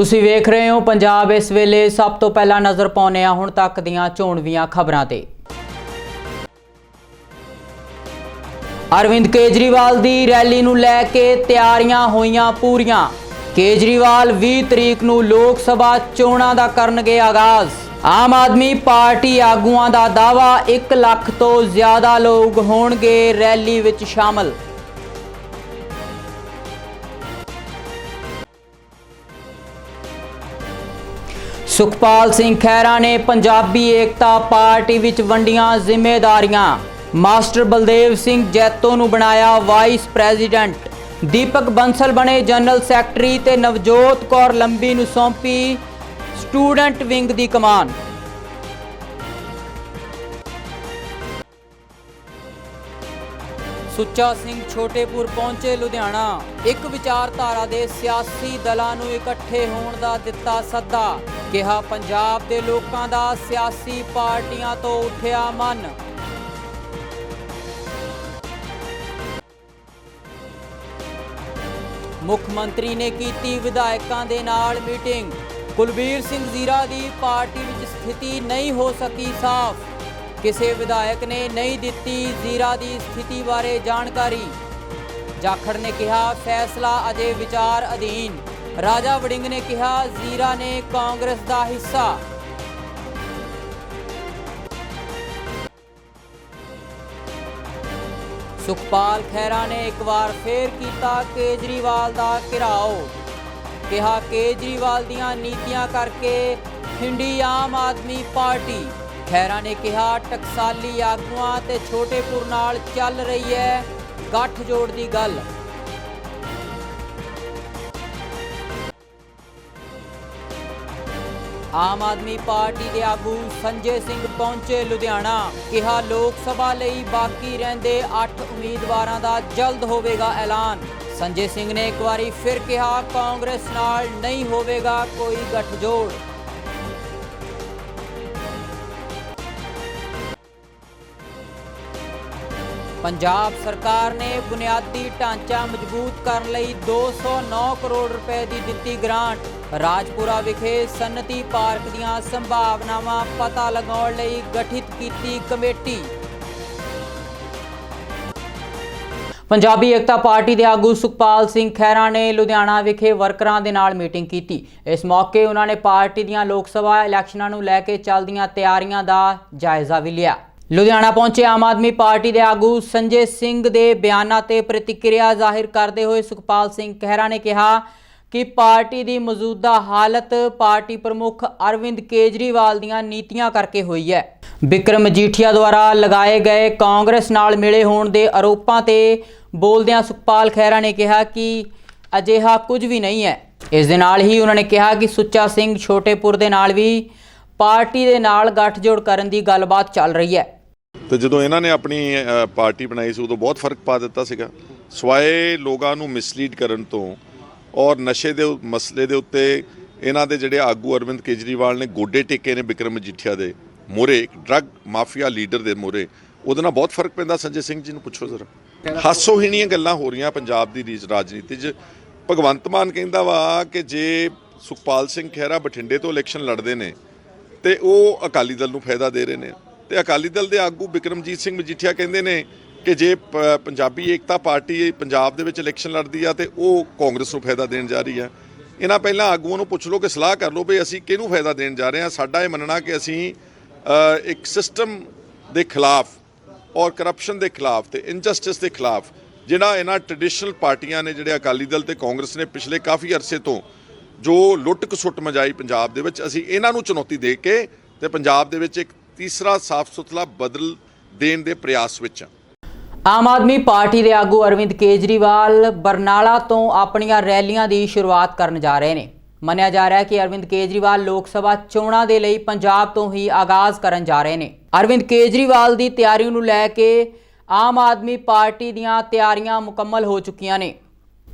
ਤੁਸੀਂ ਵੇਖ ਰਹੇ ਹੋ ਪੰਜਾਬ ਇਸ ਵੇਲੇ ਸਭ ਤੋਂ ਪਹਿਲਾਂ ਨਜ਼ਰ ਪਾਉਂਦੇ ਹਾਂ ਹੁਣ ਤੱਕ ਦੀਆਂ ਚੋਣਵੀਆਂ ਖਬਰਾਂ ਤੇ। ਅਰਵਿੰਦ ਕੇਜਰੀਵਾਲ ਦੀ ਰੈਲੀ ਨੂੰ ਲੈ ਕੇ ਤਿਆਰੀਆਂ ਹੋਈਆਂ ਪੂਰੀਆਂ। ਕੇਜਰੀਵਾਲ 20 ਤਰੀਕ ਨੂੰ ਲੋਕ ਸਭਾ ਚੋਣਾਂ ਦਾ ਕਰਨਗੇ ਆਗਾਜ਼। ਆਮ ਆਦਮੀ ਪਾਰਟੀ ਆਗੂਆਂ ਦਾ ਦਾਵਾ 1 ਲੱਖ ਤੋਂ ਜ਼ਿਆਦਾ ਲੋਕ ਹੋਣਗੇ ਰੈਲੀ ਵਿੱਚ ਸ਼ਾਮਲ। ਸੁਖਪਾਲ ਸਿੰਘ ਖਹਿਰਾ ਨੇ ਪੰਜਾਬੀ ਏਕਤਾ ਪਾਰਟੀ ਵਿੱਚ ਵੰਡੀਆਂ ਜ਼ਿੰਮੇਵਾਰੀਆਂ ਮਾਸਟਰ ਬਲਦੇਵ ਸਿੰਘ ਜੈਤੋ ਨੂੰ ਬਣਾਇਆ ਵਾਈਸ ਪ੍ਰੈਜ਼ੀਡੈਂਟ। ਦੀਪਕ ਬੰਸਲ ਬਣੇ ਜਨਰਲ ਸੈਕਟਰੀ ਤੇ ਨਵਜੋਤ ਕੌਰ ਲੰਬੀ ਨੂੰ ਸੌਂਪੀ ਸਟੂਡੈਂਟ ਵਿੰਗ ਦੀ ਕਮਾਨ। ਸੁੱਚਾ ਸਿੰਘ ਛੋਟੇਪੁਰ ਪਹੁੰਚੇ ਲੁਧਿਆਣਾ। ਇੱਕ ਵਿਚਾਰਧਾਰਾ ਦੇ ਸਿਆਸੀ ਦਲਾਂ ਨੂੰ ਇਕੱਠੇ ਹੋਣ ਦਾ ਦਿੱਤਾ ਸੱਦਾ। ਕਿਹਾ ਪੰਜਾਬ ਦੇ ਲੋਕਾਂ ਦਾ ਸਿਆਸੀ ਪਾਰਟੀਆਂ ਤੋਂ ਉੱਠਿਆ ਮਨ। ਮੁੱਖ ਮੰਤਰੀ ਨੇ ਕੀਤੀ ਵਿਧਾਇਕਾਂ ਦੇ ਨਾਲ ਮੀਟਿੰਗ। ਕੁਲਬੀਰ ਸਿੰਘ ਜ਼ੀਰਾ ਦੀ ਪਾਰਟੀ ਵਿੱਚ ਸਥਿਤੀ ਨਹੀਂ ਹੋ ਸਕੀ ਸਾਫ਼। ਕਿਸੇ ਵਿਧਾਇਕ ਨੇ ਨਹੀਂ ਦਿੱਤੀ ਜ਼ੀਰਾ ਦੀ ਸਥਿਤੀ ਬਾਰੇ ਜਾਣਕਾਰੀ। ਜਾਖੜ ਨੇ ਕਿਹਾ, ਫੈਸਲਾ ਅਜੇ ਵਿਚਾਰ ਅਧੀਨ। ਰਾਜਾ ਵੜਿੰਗ ਨੇ ਕਿਹਾ, ਜ਼ੀਰਾ ਨੇ ਕਾਂਗਰਸ ਦਾ ਹਿੱਸਾ। ਸੁਖਪਾਲ ਖਹਿਰਾ ਨੇ ਇੱਕ ਵਾਰ ਫੇਰ ਕੀਤਾ ਕੇਜਰੀਵਾਲ ਦਾ ਘਿਰਾਓ। ਕਿਹਾ, ਕੇਜਰੀਵਾਲ ਦੀਆਂ ਨੀਤੀਆਂ ਕਰਕੇ ਹਿੰਡੀ ਆਮ ਆਦਮੀ ਪਾਰਟੀ ਖਹਿਰਾ ਨੇ ਕਿਹਾ, ਟਕਸਾਲੀ ਆਗੂਆਂ ਤੇ ਛੋਟੇਪੁਰ ਨਾਲ ਚੱਲ ਰਹੀ ਹੈ ਗੱਠਜੋੜ ਦੀ ਗੱਲ। ਆਮ ਆਦਮੀ ਪਾਰਟੀ ਦੇ ਆਗੂ ਸੰਜੇ ਸਿੰਘ ਪਹੁੰਚੇ ਲੁਧਿਆਣਾ, ਕਿਹਾ ਲੋਕ ਸਭਾ ਲਈ ਬਾਕੀ ਰਹਿੰਦੇ 8 ਉਮੀਦਵਾਰਾਂ ਦਾ ਜਲਦ ਹੋਵੇਗਾ ਐਲਾਨ। ਸੰਜੇ ਸਿੰਘ ਨੇ ਇੱਕ ਵਾਰੀ ਫਿਰ ਕਿਹਾ, ਕਾਂਗਰਸ ਨਾਲ ਨਹੀਂ ਹੋਵੇਗਾ ਕੋਈ ਗੱਠਜੋੜ। ਪੰਜਾਬ ਸਰਕਾਰ ਨੇ ਬੁਨਿਆਦੀ ਢਾਂਚਾ ਮਜ਼ਬੂਤ ਕਰਨ ਲਈ 209 ਕਰੋੜ ਰੁਪਏ ਦੀ ਦਿੱਤੀ ਗ੍ਰਾਂਟ। ਰਾਜਪੁਰਾ ਵਿਖੇ ਸਨਅਤੀ ਪਾਰਕ ਦੀਆਂ ਸੰਭਾਵਨਾਵਾਂ ਪਤਾ ਲਗਾਉਣ ਲਈ ਗਠਿਤ ਕੀਤੀ ਕਮੇਟੀ। ਪੰਜਾਬੀ ਏਕਤਾ ਪਾਰਟੀ ਦੇ ਆਗੂ ਸੁਖਪਾਲ ਸਿੰਘ ਖਹਿਰਾ ਨੇ ਲੁਧਿਆਣਾ ਵਿਖੇ ਵਰਕਰਾਂ ਦੇ ਨਾਲ ਮੀਟਿੰਗ ਕੀਤੀ। ਇਸ ਮੌਕੇ ਉਹਨਾਂ ਨੇ ਪਾਰਟੀ ਦੀਆਂ ਲੋਕ ਸਭਾ ਇਲੈਕਸ਼ਨਾਂ ਨੂੰ ਲੈ ਕੇ ਚੱਲਦੀਆਂ ਤਿਆਰੀਆਂ ਦਾ ਜਾਇਜ਼ਾ ਵੀ ਲਿਆ। ਲੁਧਿਆਣਾ ਪਹੁੰਚੇ ਆਮ ਆਦਮੀ ਪਾਰਟੀ ਦੇ ਆਗੂ ਸੰਜੇ ਸਿੰਘ ਦੇ ਬਿਆਨਾਂ ਤੇ ਪ੍ਰਤੀਕਿਰਿਆ ਜ਼ਾਹਿਰ ਕਰਦੇ ਹੋਏ ਸੁਖਪਾਲ ਸਿੰਘ ਖਹਿਰਾ ਨੇ ਕਿਹਾ ਕਿ ਪਾਰਟੀ ਦੀ ਮੌਜੂਦਾ ਹਾਲਤ ਪਾਰਟੀ ਪ੍ਰਮੁੱਖ ਅਰਵਿੰਦ ਕੇਜਰੀਵਾਲ ਦੀਆਂ ਨੀਤੀਆਂ ਕਰਕੇ ਹੋਈ ਹੈ। ਵਿਕਰਮ ਮਜੀਠੀਆ ਦੁਆਰਾ ਲਗਾਏ ਗਏ ਕਾਂਗਰਸ ਨਾਲ ਮਿਲੇ ਹੋਣ ਦੇ ਆਰੋਪਾਂ ਤੇ ਬੋਲਦਿਆਂ ਸੁਖਪਾਲ ਖਹਿਰਾ ਨੇ ਕਿਹਾ ਕਿ ਅਜਿਹਾ ਕੁਝ ਵੀ ਨਹੀਂ ਹੈ। ਇਸ ਦੇ ਨਾਲ ਹੀ ਉਹਨਾਂ ਨੇ ਕਿਹਾ ਕਿ ਸੁੱਚਾ ਸਿੰਘ ਛੋਟੇਪੁਰ ਦੇ ਨਾਲ ਵੀ ਪਾਰਟੀ ਦੇ ਨਾਲ ਗੱਠਜੋੜ ਕਰਨ ਦੀ ਗੱਲਬਾਤ ਚੱਲ ਰਹੀ ਹੈ। ਤੇ ਜਦੋਂ ਇਹਨਾਂ ਨੇ ਆਪਣੀ ਪਾਰਟੀ ਬਣਾਈ ਸੀ, ਉਦੋਂ ਬਹੁਤ ਫ਼ਰਕ ਪਾ ਦਿੱਤਾ ਸੀਗਾ। ਸਵਾਏ ਲੋਕਾਂ ਨੂੰ ਮਿਸਲੀਡ ਕਰਨ ਤੋਂ ਔਰ ਨਸ਼ੇ ਦੇ ਮਸਲੇ ਦੇ ਉੱਤੇ ਇਹਨਾਂ ਦੇ ਜਿਹੜੇ ਆਗੂ ਅਰਵਿੰਦ ਕੇਜਰੀਵਾਲ ਨੇ ਗੋਡੇ ਟੇਕੇ ਨੇ ਵਿਕਰਮ ਮਜੀਠੀਆ ਦੇ ਮੋਰੇ ਇੱਕ ਡਰੱਗ ਮਾਫੀਆ ਲੀਡਰ ਦੇ ਮੋਰੇ ਉਹਦੇ ਨਾਲ ਬਹੁਤ ਫ਼ਰਕ ਪੈਂਦਾ। ਸੰਜੇ ਸਿੰਘ ਜੀ ਨੂੰ ਪੁੱਛੋ ਜ਼ਰਾ। ਹਾਸੋਹੀਣੀਆਂ ਗੱਲਾਂ ਹੋ ਰਹੀਆਂ ਪੰਜਾਬ ਦੀ ਰੀਜ, ਰਾਜਨੀਤੀ 'ਚ। ਭਗਵੰਤ ਮਾਨ ਕਹਿੰਦਾ ਵਾ ਕਿ ਜੇ ਸੁਖਪਾਲ ਸਿੰਘ ਖਹਿਰਾ ਬਠਿੰਡੇ ਤੋਂ ਇਲੈਕਸ਼ਨ ਲੜਦੇ ਨੇ ਤੇ ਉਹ ਅਕਾਲੀ ਦਲ ਨੂੰ ਫਾਇਦਾ ਦੇ ਰਹੇ ਨੇ। ਤੇ ਅਕਾਲੀ ਦਲ ਦੇ ਆਗੂ ਬਿਕਰਮਜੀਤ ਸਿੰਘ ਮਜੀਠੀਆ ਕਹਿੰਦੇ ਨੇ ਕਿ ਜੇ ਪ- ਪੰਜਾਬੀ ਏਕਤਾ ਪਾਰਟੀ ਪੰਜਾਬ ਦੇ ਵਿੱਚ ਇਲੈਕਸ਼ਨ ਲੜਦੀ ਆ ਤੇ ਉਹ ਕਾਂਗਰਸ ਨੂੰ ਫਾਇਦਾ ਦੇਣ ਜਾ ਰਹੀ ਆ। ਇਹਨਾਂ ਪਹਿਲਾਂ ਆਗੂਆਂ ਨੂੰ ਪੁੱਛ ਲਓ ਕਿ ਸਲਾਹ ਕਰ ਲਓ ਵੀ ਅਸੀਂ ਕਿਹਨੂੰ ਫਾਇਦਾ ਦੇਣ ਜਾ ਰਹੇ ਹਾਂ ਸਾਡਾ ਇਹ ਮੰਨਣਾ ਕਿ ਅਸੀਂ ਇੱਕ ਸਿਸਟਮ ਦੇ ਖਿਲਾਫ ਔਰ ਕਰਪਸ਼ਨ ਦੇ ਖਿਲਾਫ ਤੇ ਇਨਜਸਟਿਸ ਦੇ ਖਿਲਾਫ ਜਿਹੜਾ ਇਹਨਾਂ ਟ੍ਰੈਡੀਸ਼ਨਲ ਪਾਰਟੀਆਂ ਨੇ ਜਿਹੜੇ ਅਕਾਲੀ ਦਲ ਤੇ ਕਾਂਗਰਸ ਨੇ ਪਿਛਲੇ ਕਾਫੀ ਅਰਸੇ ਤੋਂ ਜੋ ਲੁੱਟ ਕਸੁੱਟ ਮਜਾਈ ਪੰਜਾਬ ਦੇ ਵਿੱਚ, ਅਸੀਂ ਇਹਨਾਂ ਨੂੰ ਚੁਣੌਤੀ ਦੇ ਕੇ ਤੇ ਪੰਜਾਬ ਦੇ ਵਿੱਚ ਇੱਕ ਤੀਸਰਾ ਸਾਫ਼ ਸੁਥਰਾ ਬਦਲ ਦੇਣ ਦੇ ਪ੍ਰਯਾਸ ਵਿੱਚ ਹਾਂ ਆਮ ਆਦਮੀ ਪਾਰਟੀ ਦੇ ਆਗੂ ਅਰਵਿੰਦ ਕੇਜਰੀਵਾਲ ਬਰਨਾਲਾ ਤੋਂ ਆਪਣੀਆਂ ਰੈਲੀਆਂ ਦੀ ਸ਼ੁਰੂਆਤ ਕਰਨ ਜਾ ਰਹੇ ਨੇ। ਮੰਨਿਆ ਜਾ ਰਿਹਾ ਹੈ ਕਿ ਅਰਵਿੰਦ ਕੇਜਰੀਵਾਲ ਲੋਕ ਸਭਾ ਚੋਣਾਂ ਦੇ ਲਈ ਪੰਜਾਬ ਤੋਂ ਹੀ ਆਗਾਜ਼ ਕਰਨ ਜਾ ਰਹੇ ਨੇ। ਅਰਵਿੰਦ ਕੇਜਰੀਵਾਲ ਦੀ ਤਿਆਰੀ ਨੂੰ ਲੈ ਕੇ ਆਮ ਆਦਮੀ ਪਾਰਟੀ ਦੀਆਂ ਤਿਆਰੀਆਂ ਮੁਕੰਮਲ ਹੋ ਚੁੱਕੀਆਂ ਨੇ।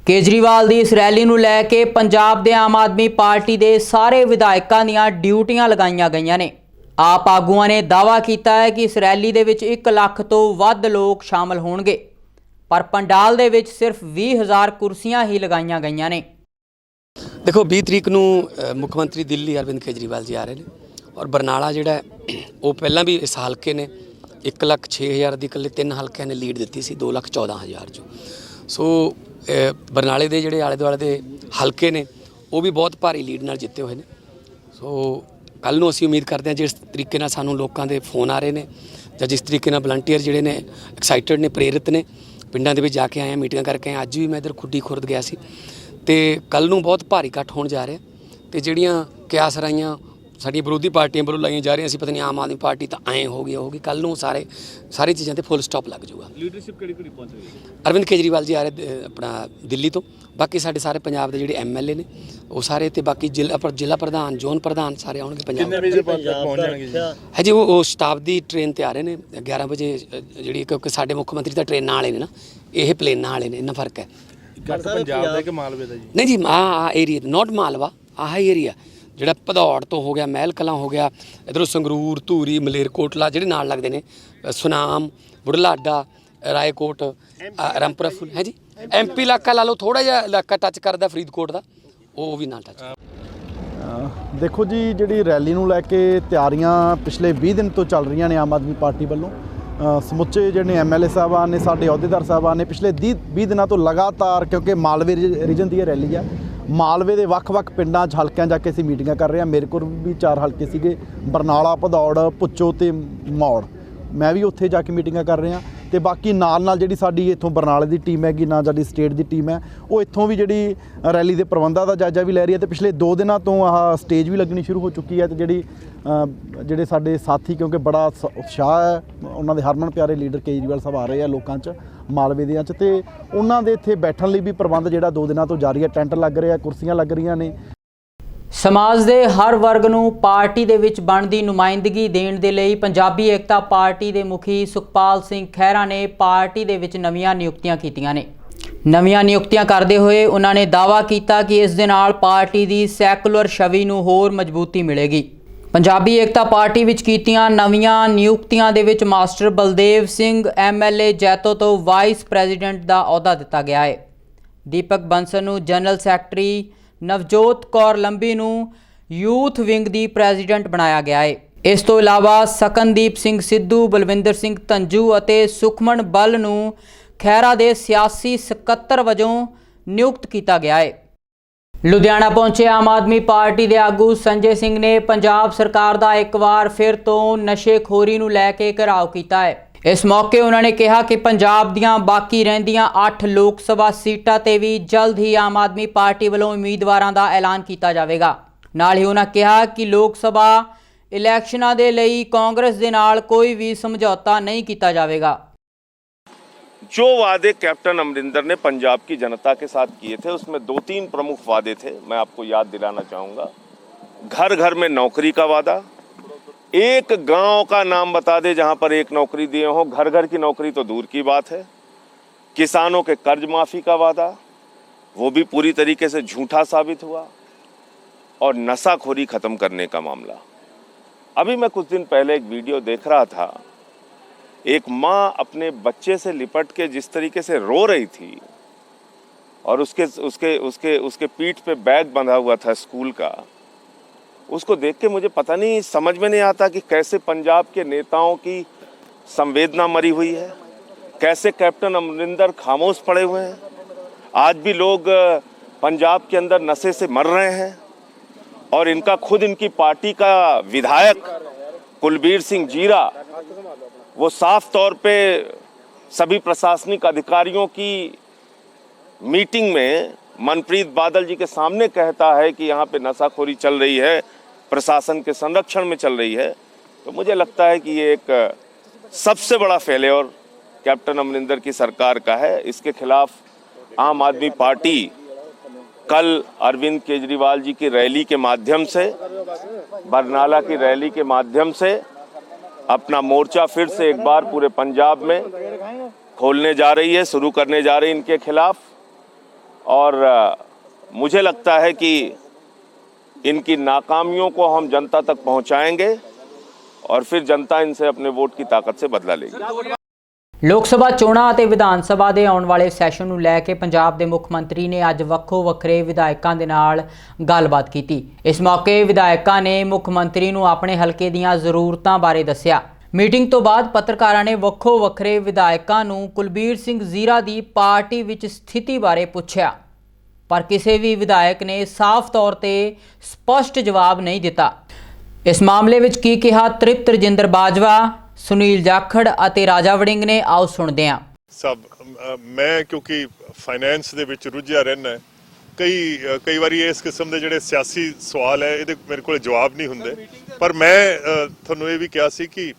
ਕੇਜਰੀਵਾਲ ਦੀ ਇਸ ਰੈਲੀ ਨੂੰ ਲੈ ਕੇ ਪੰਜਾਬ ਦੇ ਆਮ ਆਦਮੀ ਪਾਰਟੀ ਦੇ ਸਾਰੇ ਵਿਧਾਇਕਾਂ ਦੀਆਂ ਡਿਊਟੀਆਂ ਲਗਾਈਆਂ ਗਈਆਂ ਨੇ। ਆਪ ਆਗੂਆਂ ਨੇ ਦਾਅਵਾ ਕੀਤਾ ਹੈ ਕਿ ਇਸ ਰੈਲੀ ਦੇ ਵਿੱਚ 1 ਲੱਖ ਤੋਂ ਵੱਧ ਲੋਕ ਸ਼ਾਮਲ ਹੋਣਗੇ। ਪਰ ਪੰਡਾਲ ਦੇ ਵਿੱਚ ਸਿਰਫ 20000 ਕੁਰਸੀਆਂ ਹੀ ਲਗਾਈਆਂ ਗਈਆਂ ਨੇ। ਦੇਖੋ 20 ਤਰੀਕ ਨੂੰ ਮੁੱਖ ਮੰਤਰੀ ਦਿੱਲੀ ਅਰਵਿੰਦ ਕੇਜਰੀਵਾਲ ਜੀ ਆ ਰਹੇ ਨੇ ਔਰ ਬਰਨਾਲਾ ਜਿਹੜਾ ਉਹ ਪਹਿਲਾਂ ਵੀ ਇਸ ਹਲਕੇ ਨੇ 1 ਲੱਖ 6000 ਦੀ ਇਕੱਲੇ ਤਿੰਨ ਹਲਕਿਆਂ ਨੇ ਲੀਡ ਦਿੱਤੀ ਸੀ 2 ਲੱਖ 14000 ਚੋਂ। ਸੋ ਬਰਨਾਲੇ ਦੇ ਜਿਹੜੇ ਆਲੇ ਦੁਆਲੇ ਦੇ ਹਲਕੇ ਨੇ, ਉਹ ਵੀ ਬਹੁਤ ਭਾਰੀ ਲੀਡ ਨਾਲ ਜਿੱਤੇ ਹੋਏ ਨੇ। ਸੋ ਕੱਲ ਨੂੰ ਅਸੀਂ ਉਮੀਦ ਕਰਦੇ ਹਾਂ ਜਿਸ ਤਰੀਕੇ ਨਾਲ ਸਾਨੂੰ ਲੋਕਾਂ ਦੇ ਫੋਨ ਆ ਰਹੇ ਨੇ ਜਾਂ ਜਿਸ ਤਰੀਕੇ ਨਾਲ ਵਲੰਟੀਅਰ ਜਿਹੜੇ ਨੇ ਐਕਸਾਈਟਡ ਨੇ, ਪ੍ਰੇਰਿਤ ਨੇ, ਪਿੰਡਾਂ ਦੇ ਵਿੱਚ ਜਾ ਕੇ ਆਏ ਹਾਂ, ਮੀਟਿੰਗਾਂ ਕਰਕੇ ਆਏ ਅੱਜ ਵੀ ਮੈਂ ਇਧਰ ਖੁੱਡੀ ਖੁਰਦ ਗਿਆ ਸੀ ਤੇ ਕੱਲ ਨੂੰ ਬਹੁਤ ਭਾਰੀ ਇਕੱਠ ਹੋਣ ਜਾ ਰਿਹਾ ਤੇ ਜਿਹੜੀਆਂ ਕਿਆਸ ਰਾਈਆਂ ਸਾਡੀਆਂ ਵਿਰੋਧੀ ਪਾਰਟੀਆਂ ਵੱਲੋਂ ਲਾਈਆਂ ਜਾ ਰਹੀਆਂ ਸੀ ਪਤਾ ਨਹੀਂ ਆਮ ਆਦਮੀ ਪਾਰਟੀ ਤਾਂ ਐਂ ਹੋ ਗਈ ਉਹ ਹੋ ਗਈ। ਕੱਲ ਨੂੰ ਸਾਰੇ ਸਾਰੀ ਚੀਜ਼ਾਂ ਤੇ ਫੁੱਲ ਸਟਾਪ ਲੱਗ ਜਾਊਗਾ। ਲੀਡਰਸ਼ਿਪ ਕਿਹੜੀ ਕਿਹੜੀ ਪਹੁੰਚ ਰਹੀ ਹੈ? ਅਰਵਿੰਦ ਕੇਜਰੀਵਾਲ ਜੀ ਆ ਰਹੇ ਆਪਣਾ ਦਿੱਲੀ ਤੋਂ। ਬਾਕੀ ਸਾਡੇ ਸਾਰੇ ਪੰਜਾਬ ਦੇ ਜਿਹੜੇ ਐਮਐਲਏ ਨੇ ਉਹ ਸਾਰੇ ਤੇ ਬਾਕੀ ਜ਼ਿਲ੍ਹਾ ਪਰ ਜ਼ਿਲ੍ਹਾ ਪ੍ਰਧਾਨ ਜ਼ੋਨ ਪ੍ਰਧਾਨ ਸਾਰੇ ਆਉਣਗੇ ਪੰਜਾਬ ਕਿੰਨੇ ਵਜੇ ਪਹੁੰਚ ਜਾਣਗੇ ਜੀ? ਹੈ ਜੀ ਉਹ ਉਹ ਸ਼ਤਾਬਦੀ ਟ੍ਰੇਨ ਤੇ ਆ ਰਹੇ ਨੇ 11 ਵਜੇ ਅ, ਜਿਹੜੀ ਕਿਉਂਕਿ ਸਾਡੇ ਮੁੱਖ ਮੰਤਰੀ ਤਾਂ ਟ੍ਰੇਨਾਂ ਵਾਲੇ ਨੇ ਨਾ ਇਹ ਪਲੇਨਾਂ ਵਾਲੇ ਨੇ ਇੰਨਾ ਫ਼ਰਕ ਹੈ। ਪੰਜਾਬ ਦਾ ਕਿ ਮਾਲਵੇ ਦਾ ਜੀ? ਨਹੀਂ ਜੀ ਆ ਆ ਏਰੀਆ ਨਾਟ ਮਾਲਵਾ ਆਹ ਏਰੀਆ ਜਿਹੜਾ ਭਦੌੜ ਤੋਂ ਹੋ ਗਿਆ ਮਹਿਲ ਕਲਾਂ ਹੋ ਗਿਆ ਇਧਰੋਂ ਸੰਗਰੂਰ ਧੂਰੀ ਮਲੇਰਕੋਟਲਾ ਜਿਹੜੇ ਨਾਲ ਲੱਗਦੇ ਨੇ ਸੁਨਾਮ ਬੁਢਲਾਡਾ ਰਾਏਕੋਟ ਅ, ਰਾਮਪੁਰਾ ਫੁੱਲ ਹੈ ਜੀ? ਐਮਪੀ ਇਲਾਕਾ ਲਾ ਲਓ ਥੋੜਾ ਜਿਹਾ ਇਲਾਕਾ ਟੱਚ ਕਰਦਾ ਫਰੀਦਕੋਟ ਦਾ ਉਹ ਵੀ ਨਾਲ ਟੱਚ ਦੇਖੋ ਜੀ ਜਿਹੜੀ ਰੈਲੀ ਨੂੰ ਲੈ ਕੇ ਤਿਆਰੀਆਂ ਪਿਛਲੇ 20 ਦਿਨ ਤੋਂ ਚੱਲ ਰਹੀਆਂ ਨੇ ਆਮ ਆਦਮੀ ਪਾਰਟੀ ਵੱਲੋਂ ਸਮੁੱਚੇ ਜਿਹੜੇ ਐਮਐਲਏ ਸਾਹਿਬਾਨ ਨੇ ਸਾਡੇ ਅਹੁਦੇਦਾਰ ਸਾਹਿਬਾਨ ਨੇ ਪਿਛਲੇ 20 ਦਿਨਾਂ ਤੋਂ ਲਗਾਤਾਰ ਕਿਉਂਕਿ ਮਾਲਵੇ ਰੀਜਨ ਦੀ ਇਹ ਰੈਲੀ ਆ ਮਾਲਵੇ ਦੇ ਵੱਖ-ਵੱਖ ਪਿੰਡਾਂ 'ਚ ਹਲਕਿਆਂ ਜਾ ਕੇ ਅਸੀਂ ਮੀਟਿੰਗਾਂ ਕਰ ਰਹੇ ਹਾਂ। ਮੇਰੇ ਕੋਲ ਵੀ ਚਾਰ ਹਲਕੇ ਸੀਗੇ, ਬਰਨਾਲਾ, ਭਦੌੜ ਪੁੱਚੋ ਤੇ ਮੌੜ। ਮੈਂ ਵੀ ਉੱਥੇ ਜਾ ਕੇ ਮੀਟਿੰਗਾਂ ਕਰ ਰਿਹਾ ਤੇ ਬਾਕੀ ਨਾਲ ਨਾਲ ਜਿਹੜੀ ਸਾਡੀ ਇੱਥੋਂ ਬਰਨਾਲੇ ਦੀ ਟੀਮ ਹੈਗੀ, ਨਾਲ ਸਾਡੀ ਸਟੇਟ ਦੀ ਟੀਮ ਹੈ, ਉਹ ਇੱਥੋਂ ਵੀ ਜਿਹੜੀ ਰੈਲੀ ਦੇ ਪ੍ਰਬੰਧਾਂ ਦਾ ਜਾਇਜ਼ਾ ਵੀ ਲੈ ਰਹੀ ਹੈ ਤੇ ਪਿਛਲੇ 2 ਦਿਨਾਂ ਤੋਂ ਆਹ ਸਟੇਜ ਵੀ ਲੱਗਣੀ ਸ਼ੁਰੂ ਹੋ ਚੁੱਕੀ ਹੈ ਤੇ ਜਿਹੜੀ ਜਿਹੜੇ ਸਾਡੇ ਸਾਥੀ ਕਿਉਂਕਿ ਬੜਾ ਸ- ਉਤਸ਼ਾਹ ਹੈ, ਉਹਨਾਂ ਦੇ ਹਰਮਨ ਪਿਆਰੇ ਲੀਡਰ ਕੇਜਰੀਵਾਲ ਸਾਹਿਬ ਆ ਰਹੇ ਆ ਲੋਕਾਂ 'ਚ ਮਾਲਵੇ ਦੇ 'ਚ ਤੇ ਉਹਨਾਂ ਦੇ ਇੱਥੇ ਬੈਠਣ ਲਈ ਵੀ ਪ੍ਰਬੰਧ ਜਿਹੜਾ ਦੋ ਦਿਨਾਂ ਤੋਂ ਜਾਰੀ ਹੈ। ਟੈਂਟ ਲੱਗ ਰਿਹਾ, ਕੁਰਸੀਆਂ ਲੱਗ ਰਹੀਆਂ ਨੇ। ਸਮਾਜ ਦੇ ਹਰ ਵਰਗ ਨੂੰ ਪਾਰਟੀ ਦੇ ਵਿੱਚ ਬਣਦੀ ਨੁਮਾਇੰਦਗੀ ਦੇਣ ਦੇ ਲਈ ਪੰਜਾਬੀ ਏਕਤਾ ਪਾਰਟੀ ਦੇ ਮੁਖੀ ਸੁਖਪਾਲ ਸਿੰਘ ਖਹਿਰਾ ਨੇ ਪਾਰਟੀ ਦੇ ਵਿੱਚ ਨਵੀਆਂ ਨਿਯੁਕਤੀਆਂ ਕੀਤੀਆਂ ਨੇ। ਨਵੀਆਂ ਨਿਯੁਕਤੀਆਂ ਕਰਦੇ ਹੋਏ ਉਹਨਾਂ ਨੇ ਦਾਅਵਾ ਕੀਤਾ ਕਿ ਇਸ ਦੇ ਨਾਲ ਪਾਰਟੀ ਦੀ ਸੈਕੂਲਰ ਛਵੀ ਨੂੰ ਹੋਰ ਮਜ਼ਬੂਤੀ ਮਿਲੇਗੀ। ਪੰਜਾਬੀ ਏਕਤਾ ਪਾਰਟੀ ਵਿੱਚ ਕੀਤੀਆਂ ਨਵੀਆਂ ਨਿਯੁਕਤੀਆਂ ਦੇ ਵਿੱਚ ਮਾਸਟਰ ਬਲਦੇਵ ਸਿੰਘ ਐਮਐਲਏ ਜੈਤੋ ਤੋਂ ਵਾਈਸ ਪ੍ਰੈਜ਼ੀਡੈਂਟ ਦਾ ਅਹੁਦਾ ਦਿੱਤਾ ਗਿਆ ਹੈ। ਦੀਪਕ ਬੰਸਲ ਨੂੰ ਜਨਰਲ ਸੈਕਟਰੀ ਨਵਜੋਤ ਕੌਰ ਲੰਬੀ ਨੂੰ ਯੂਥ ਵਿੰਗ ਦੀ ਪ੍ਰੈਜ਼ੀਡੈਂਟ ਬਣਾਇਆ ਗਿਆ ਹੈ। ਇਸ ਤੋਂ ਇਲਾਵਾ ਸਕਨਦੀਪ ਸਿੰਘ ਸਿੱਧੂ, ਬਲਵਿੰਦਰ ਸਿੰਘ ਧੰਜੂ ਅਤੇ ਸੁਖਮਨ ਬਲ ਨੂੰ ਖੈਰਾ ਦੇ ਸਿਆਸੀ ਸਕੱਤਰ ਵਜੋਂ ਨਿਯੁਕਤ ਕੀਤਾ ਗਿਆ ਹੈ। ਲੁਧਿਆਣਾ ਪਹੁੰਚੇ ਆਮ ਆਦਮੀ ਪਾਰਟੀ ਦੇ ਆਗੂ ਸੰਜੇ ਸਿੰਘ ਨੇ ਪੰਜਾਬ ਸਰਕਾਰ ਦਾ ਇੱਕ ਵਾਰ ਫਿਰ ਤੋਂ ਨਸ਼ੇਖੋਰੀ ਨੂੰ ਲੈ ਕੇ ਘਿਰਾਓ ਕੀਤਾ ਹੈ। ਇਸ ਮੌਕੇ ਉਹਨਾਂ ਨੇ ਕਿਹਾ ਕਿ ਪੰਜਾਬ ਦੀਆਂ ਬਾਕੀ ਰਹਿੰਦੀਆਂ 8 ਲੋਕ ਸਭਾ ਸੀਟਾਂ ਤੇ ਵੀ ਜਲਦ ਹੀ ਆਮ ਆਦਮੀ ਪਾਰਟੀ ਵੱਲੋਂ ਉਮੀਦਵਾਰਾਂ ਦਾ ਐਲਾਨ ਕੀਤਾ ਜਾਵੇਗਾ। ਨਾਲ ਹੀ ਉਹਨਾਂ ਕਿਹਾ ਕਿ ਲੋਕ ਸਭਾ ਇਲੈਕਸ਼ਨਾਂ ਦੇ ਲਈ ਕਾਂਗਰਸ ਦੇ ਨਾਲ ਕੋਈ ਵੀ ਸਮਝੌਤਾ ਨਹੀਂ ਕੀਤਾ ਜਾਵੇਗਾ। जो वादे कैप्टन अमरिंदर ने पंजाब की जनता के साथ किए थे, उसमें दो तीन प्रमुख वादे थे, मैं आपको याद दिलाना चाहूँगा। घर घर में नौकरी का वादा, एक गाँव का नाम बता दे जहाँ पर एक नौकरी दिए हो। घर घर की नौकरी तो दूर की बात है। किसानों के कर्ज माफ़ी का वादा, वो भी पूरी तरीके से झूठा साबित हुआ और नशाखोरी ख़त्म करने का मामला। अभी मैं कुछ दिन पहले एक वीडियो देख रहा था एक माँ अपने बच्चे से लिपट के जिस तरीके से रो रही थी और उसके उसके उसके उसके पीठ पे बैग बंधा हुआ था स्कूल का, उसको देख के मुझे पता नहीं, समझ में नहीं आता कि कैसे पंजाब के नेताओं की संवेदना मरी हुई है, कैसे कैप्टन अमरिंदर खामोश पड़े हुए हैं। आज भी लोग पंजाब के अंदर नशे से मर रहे हैं और इनका, खुद इनकी पार्टी का विधायक कुलबीर सिंह जीरा वो साफ़ तौर पे सभी प्रशासनिक अधिकारियों की मीटिंग में मनप्रीत बादल जी के सामने कहता है कि यहाँ पे नशाखोरी चल रही है, प्रशासन के संरक्षण में चल रही है। तो मुझे लगता है कि ये एक सबसे बड़ा फेलियर कैप्टन अमरिंदर की सरकार का है। इसके खिलाफ आम आदमी पार्टी कल अरविंद केजरीवाल जी की रैली के माध्यम से, बरनाला की रैली के माध्यम से अपना मोर्चा फिर से एक बार पूरे पंजाब में खोलने जा रही है, शुरू करने जा रही है इनके खिलाफ। और मुझे लगता है कि इनकी नाकामियों को हम जनता तक पहुंचाएँगे और फिर जनता इनसे अपने वोट की ताकत से बदला लेगी। ਲੋਕ ਸਭਾ ਚੋਣਾਂ ਅਤੇ ਵਿਧਾਨ ਸਭਾ ਦੇ ਆਉਣ ਵਾਲੇ ਸੈਸ਼ਨ ਨੂੰ ਲੈ ਕੇ ਪੰਜਾਬ ਦੇ ਮੁੱਖ ਮੰਤਰੀ ਨੇ ਅੱਜ ਵੱਖੋ ਵੱਖਰੇ ਵਿਧਾਇਕਾਂ ਦੇ ਨਾਲ ਗੱਲਬਾਤ ਕੀਤੀ। ਇਸ ਮੌਕੇ ਵਿਧਾਇਕਾਂ ਨੇ ਮੁੱਖ ਮੰਤਰੀ ਨੂੰ ਆਪਣੇ ਹਲਕੇ ਦੀਆਂ ਜ਼ਰੂਰਤਾਂ ਬਾਰੇ ਦੱਸਿਆ। ਮੀਟਿੰਗ ਤੋਂ ਬਾਅਦ ਪੱਤਰਕਾਰਾਂ ਨੇ ਵੱਖੋ ਵੱਖਰੇ ਵਿਧਾਇਕਾਂ ਨੂੰ ਕੁਲਬੀਰ ਸਿੰਘ ਜ਼ੀਰਾ ਦੀ ਪਾਰਟੀ ਵਿੱਚ ਸਥਿਤੀ ਬਾਰੇ ਪੁੱਛਿਆ। ਪਰ ਕਿਸੇ ਵੀ ਵਿਧਾਇਕ ਨੇ ਸਾਫ਼ ਤੌਰ ਤੇ ਸਪਸ਼ਟ ਜਵਾਬ ਨਹੀਂ ਦਿੱਤਾ। ਇਸ ਮਾਮਲੇ ਵਿੱਚ ਕੀ ਕਿਹਾ ਤ੍ਰਿਪਤ ਰਜਿੰਦਰ ਬਾਜਵਾ ਸੁਨੀਲ ਜਾਖੜ ਅਤੇ ਰਾਜਾ ਵੜਿੰਗ ਨੇ ਆਓ ਸੁਣਦੇ ਹਾਂ। ਸਭ ਮੈਂ ਕਿਉਂਕਿ ਫਾਈਨੈਂਸ ਦੇ ਵਿੱਚ ਰੁੱਝਿਆ ਰਹਿਣਾ ਕਈ ਕਈ ਵਾਰੀ ਇਸ ਕਿਸਮ ਦੇ ਜਿਹੜੇ ਸਿਆਸੀ ਸਵਾਲ ਹੈ, ਇਹਦੇ ਮੇਰੇ ਕੋਲ ਜਵਾਬ ਨਹੀਂ ਹੁੰਦੇ। ਪਰ ਮੈਂ ਤੁਹਾਨੂੰ ਇਹ ਵੀ ਕਿਹਾ ਸੀ ਕਿ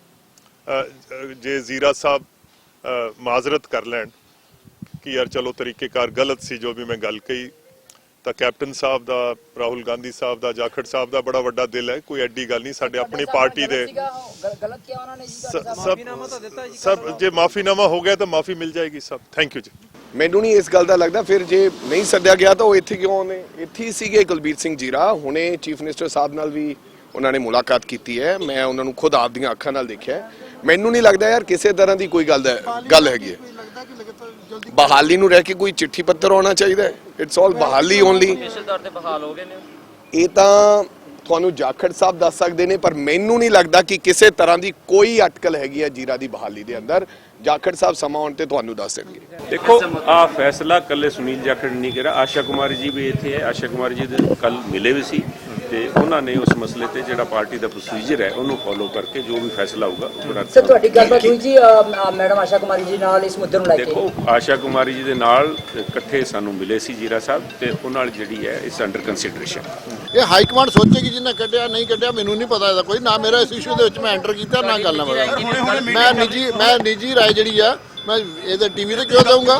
ਜੇ ਜ਼ੀਰਾ ਸਾਹਿਬ ਮਾਜ਼ਰਤ ਕਰ ਲੈਣ ਕਿ ਯਾਰ ਚਲੋ ਤਰੀਕੇਕਾਰ ਗਲਤ ਸੀ ਜੋ ਵੀ ਮੈਂ ਗੱਲ ਕਹੀ ਤਾਂ ਕੈਪਟਨ ਸਾਹਿਬ ਦਾ ਰਾਹੁਲ ਗਾਂਧੀ ਸਾਹਿਬ ਦਾ ਜਾਖੜ ਸਾਹਿਬ ਦਾ ਬੜਾ ਵੱਡਾ ਦਿਲ ਹੈ। ਕੋਈ ਐਡੀ ਗੱਲ ਨਹੀਂ ਸਾਡੇ ਆਪਣੀ ਪਾਰਟੀ ਦੇ ਗਲਤ ਕਿਹਾ ਉਹਨਾਂ ਨੇ ਸਭ ਸਭ ਜੇ ਮਾਫੀਨਾਮਾ ਹੋ ਗਿਆ ਤਾਂ ਮਾਫੀ ਮਿਲ ਜਾਏਗੀ ਸਭ। ਥੈਂਕ ਯੂ ਜੀ। ਮੈਨੂੰ ਨਹੀਂ ਇਸ ਗੱਲ ਦਾ ਲੱਗਦਾ ਫਿਰ ਜੇ ਨਹੀਂ ਸੱਦਿਆ ਗਿਆ ਤਾਂ ਉਹ ਇੱਥੇ ਕਿਉਂ ਆਉਂਦੇ? ਇੱਥੇ ਹੀ ਸੀਗੇ ਕੁਲਬੀਰ ਸਿੰਘ ਜੀਰਾ ਹੁਣੇ ਚੀਫ ਮਿਨਿਸਟਰ ਸਾਹਿਬ ਨਾਲ ਵੀ ਉਹਨਾਂ ਨੇ ਮੁਲਾਕਾਤ ਕੀਤੀ ਹੈ। ਮੈਂ ਉਹਨਾਂ ਨੂੰ ਖੁਦ ਆਪਦੀਆਂ ਅੱਖਾਂ ਨਾਲ ਦੇਖਿਆ। ਮੈਨੂੰ ਨਹੀਂ ਲੱਗਦਾ ਯਾਰ ਕਿਸੇ ਤਰ੍ਹਾਂ ਦੀ ਕੋਈ ਗੱਲ ਹੈ ਗੱਲ ਹੈਗੀ ਹੈ। ਬਹਾਲੀ ਨੂੰ ਰਹਿ ਕੇ ਕੋਈ ਚਿੱਠੀ ਪੱਤਰ ਆਉਣਾ ਚਾਹੀਦਾ ਹੈ? ਇਟਸ ਆਲ ਬਹਾਲੀ ਓਨਲੀ ਇਸੇ ਤੌਰ ਤੇ ਬਹਾਲ ਹੋ ਗਏ ਨੇ। ਇਹ ਤਾਂ ਤੁਹਾਨੂੰ ਜਾਖੜ ਸਾਹਿਬ ਦੱਸ ਸਕਦੇ ਨੇ ਪਰ ਮੈਨੂੰ ਨਹੀਂ ਲੱਗਦਾ ਕਿ ਕਿਸੇ ਤਰ੍ਹਾਂ ਦੀ ਕੋਈ ਅਟਕਲ ਹੈਗੀ ਹੈ ਜੀਰਾ ਦੀ ਬਹਾਲੀ ਦੇ ਅੰਦਰ। ਜਾਖੜ ਸਾਹਿਬ ਸਮਾਂ ਆਉਣ ਤੇ ਤੁਹਾਨੂੰ ਦੱਸ ਦੇਣਗੇ। ਦੇਖੋ ਆ ਫੈਸਲਾ ਕੱਲੇ ਸੁਨੀਲ ਜਾਖੜ ਨੇ ਨਹੀਂ ਕਰਿਆ। ਆਸ਼ਾ ਕੁਮਾਰੀ ਜੀ ਵੀ ਇੱਥੇ ਹੈ। ਆਸ਼ਾ ਕੁਮਾਰੀ ਜੀ ਦੇ ਕੱਲ ਮਿਲੇ ਵੀ ਸੀ। ਤੇ ਉਹਨਾਂ ਨੇ ਉਸ ਮਸਲੇ ਤੇ ਜਿਹੜਾ ਪਾਰਟੀ ਦਾ ਪ੍ਰੋਸੀਜਰ ਹੈ ਉਹਨੂੰ ਫੋਲੋ ਕਰਕੇ ਜੋ ਵੀ ਫੈਸਲਾ ਹੋਊਗਾ ਉਹ ਬੜਾ ਸਰ ਤੁਹਾਡੀ ਗੱਲਬਾਤ ਹੋਈ ਜੀ ਮੈਡਮ ਆਸ਼ਾ ਕੁਮਾਰੀ ਜੀ ਨਾਲ ਇਸ ਮੁੱਦੇ ਨੂੰ ਲੈ ਕੇ। ਦੇਖੋ ਆਸ਼ਾ ਕੁਮਾਰੀ ਜੀ ਦੇ ਨਾਲ ਇਕੱਠੇ ਸਾਨੂੰ ਮਿਲੇ ਸੀ ਜੀਰਾ ਸਾਹਿਬ ਤੇ ਉਹਨਾਂ ਨਾਲ ਜਿਹੜੀ ਹੈ ਇਸ ਅੰਡਰ ਕੰਸੀਡਰੇਸ਼ਨ ਇਹ ਹਾਈ ਕਮਾਂਡ ਸੋਚੇਗੀ ਜਿਹਨੇ ਕੱਢਿਆ ਨਹੀਂ ਕੱਢਿਆ ਮੈਨੂੰ ਨਹੀਂ ਪਤਾ ਇਹਦਾ ਕੋਈ ਨਾ ਮੇਰਾ ਇਸ ਇਸ਼ੂ ਦੇ ਵਿੱਚ ਮੈਂ ਐਂਟਰ ਕੀਤਾ ਨਾ ਗੱਲ ਨਾ ਬਣਾ ਮੈਂ ਨਿੱਜੀ ਮੈਂ ਨਿੱਜੀ ਰਾਏ ਜਿਹੜੀ ਆ ਮੈਂ ਇਹਦੇ ਟੀਵੀ ਤੇ ਕਿਉਂ ਦਊਂਗਾ?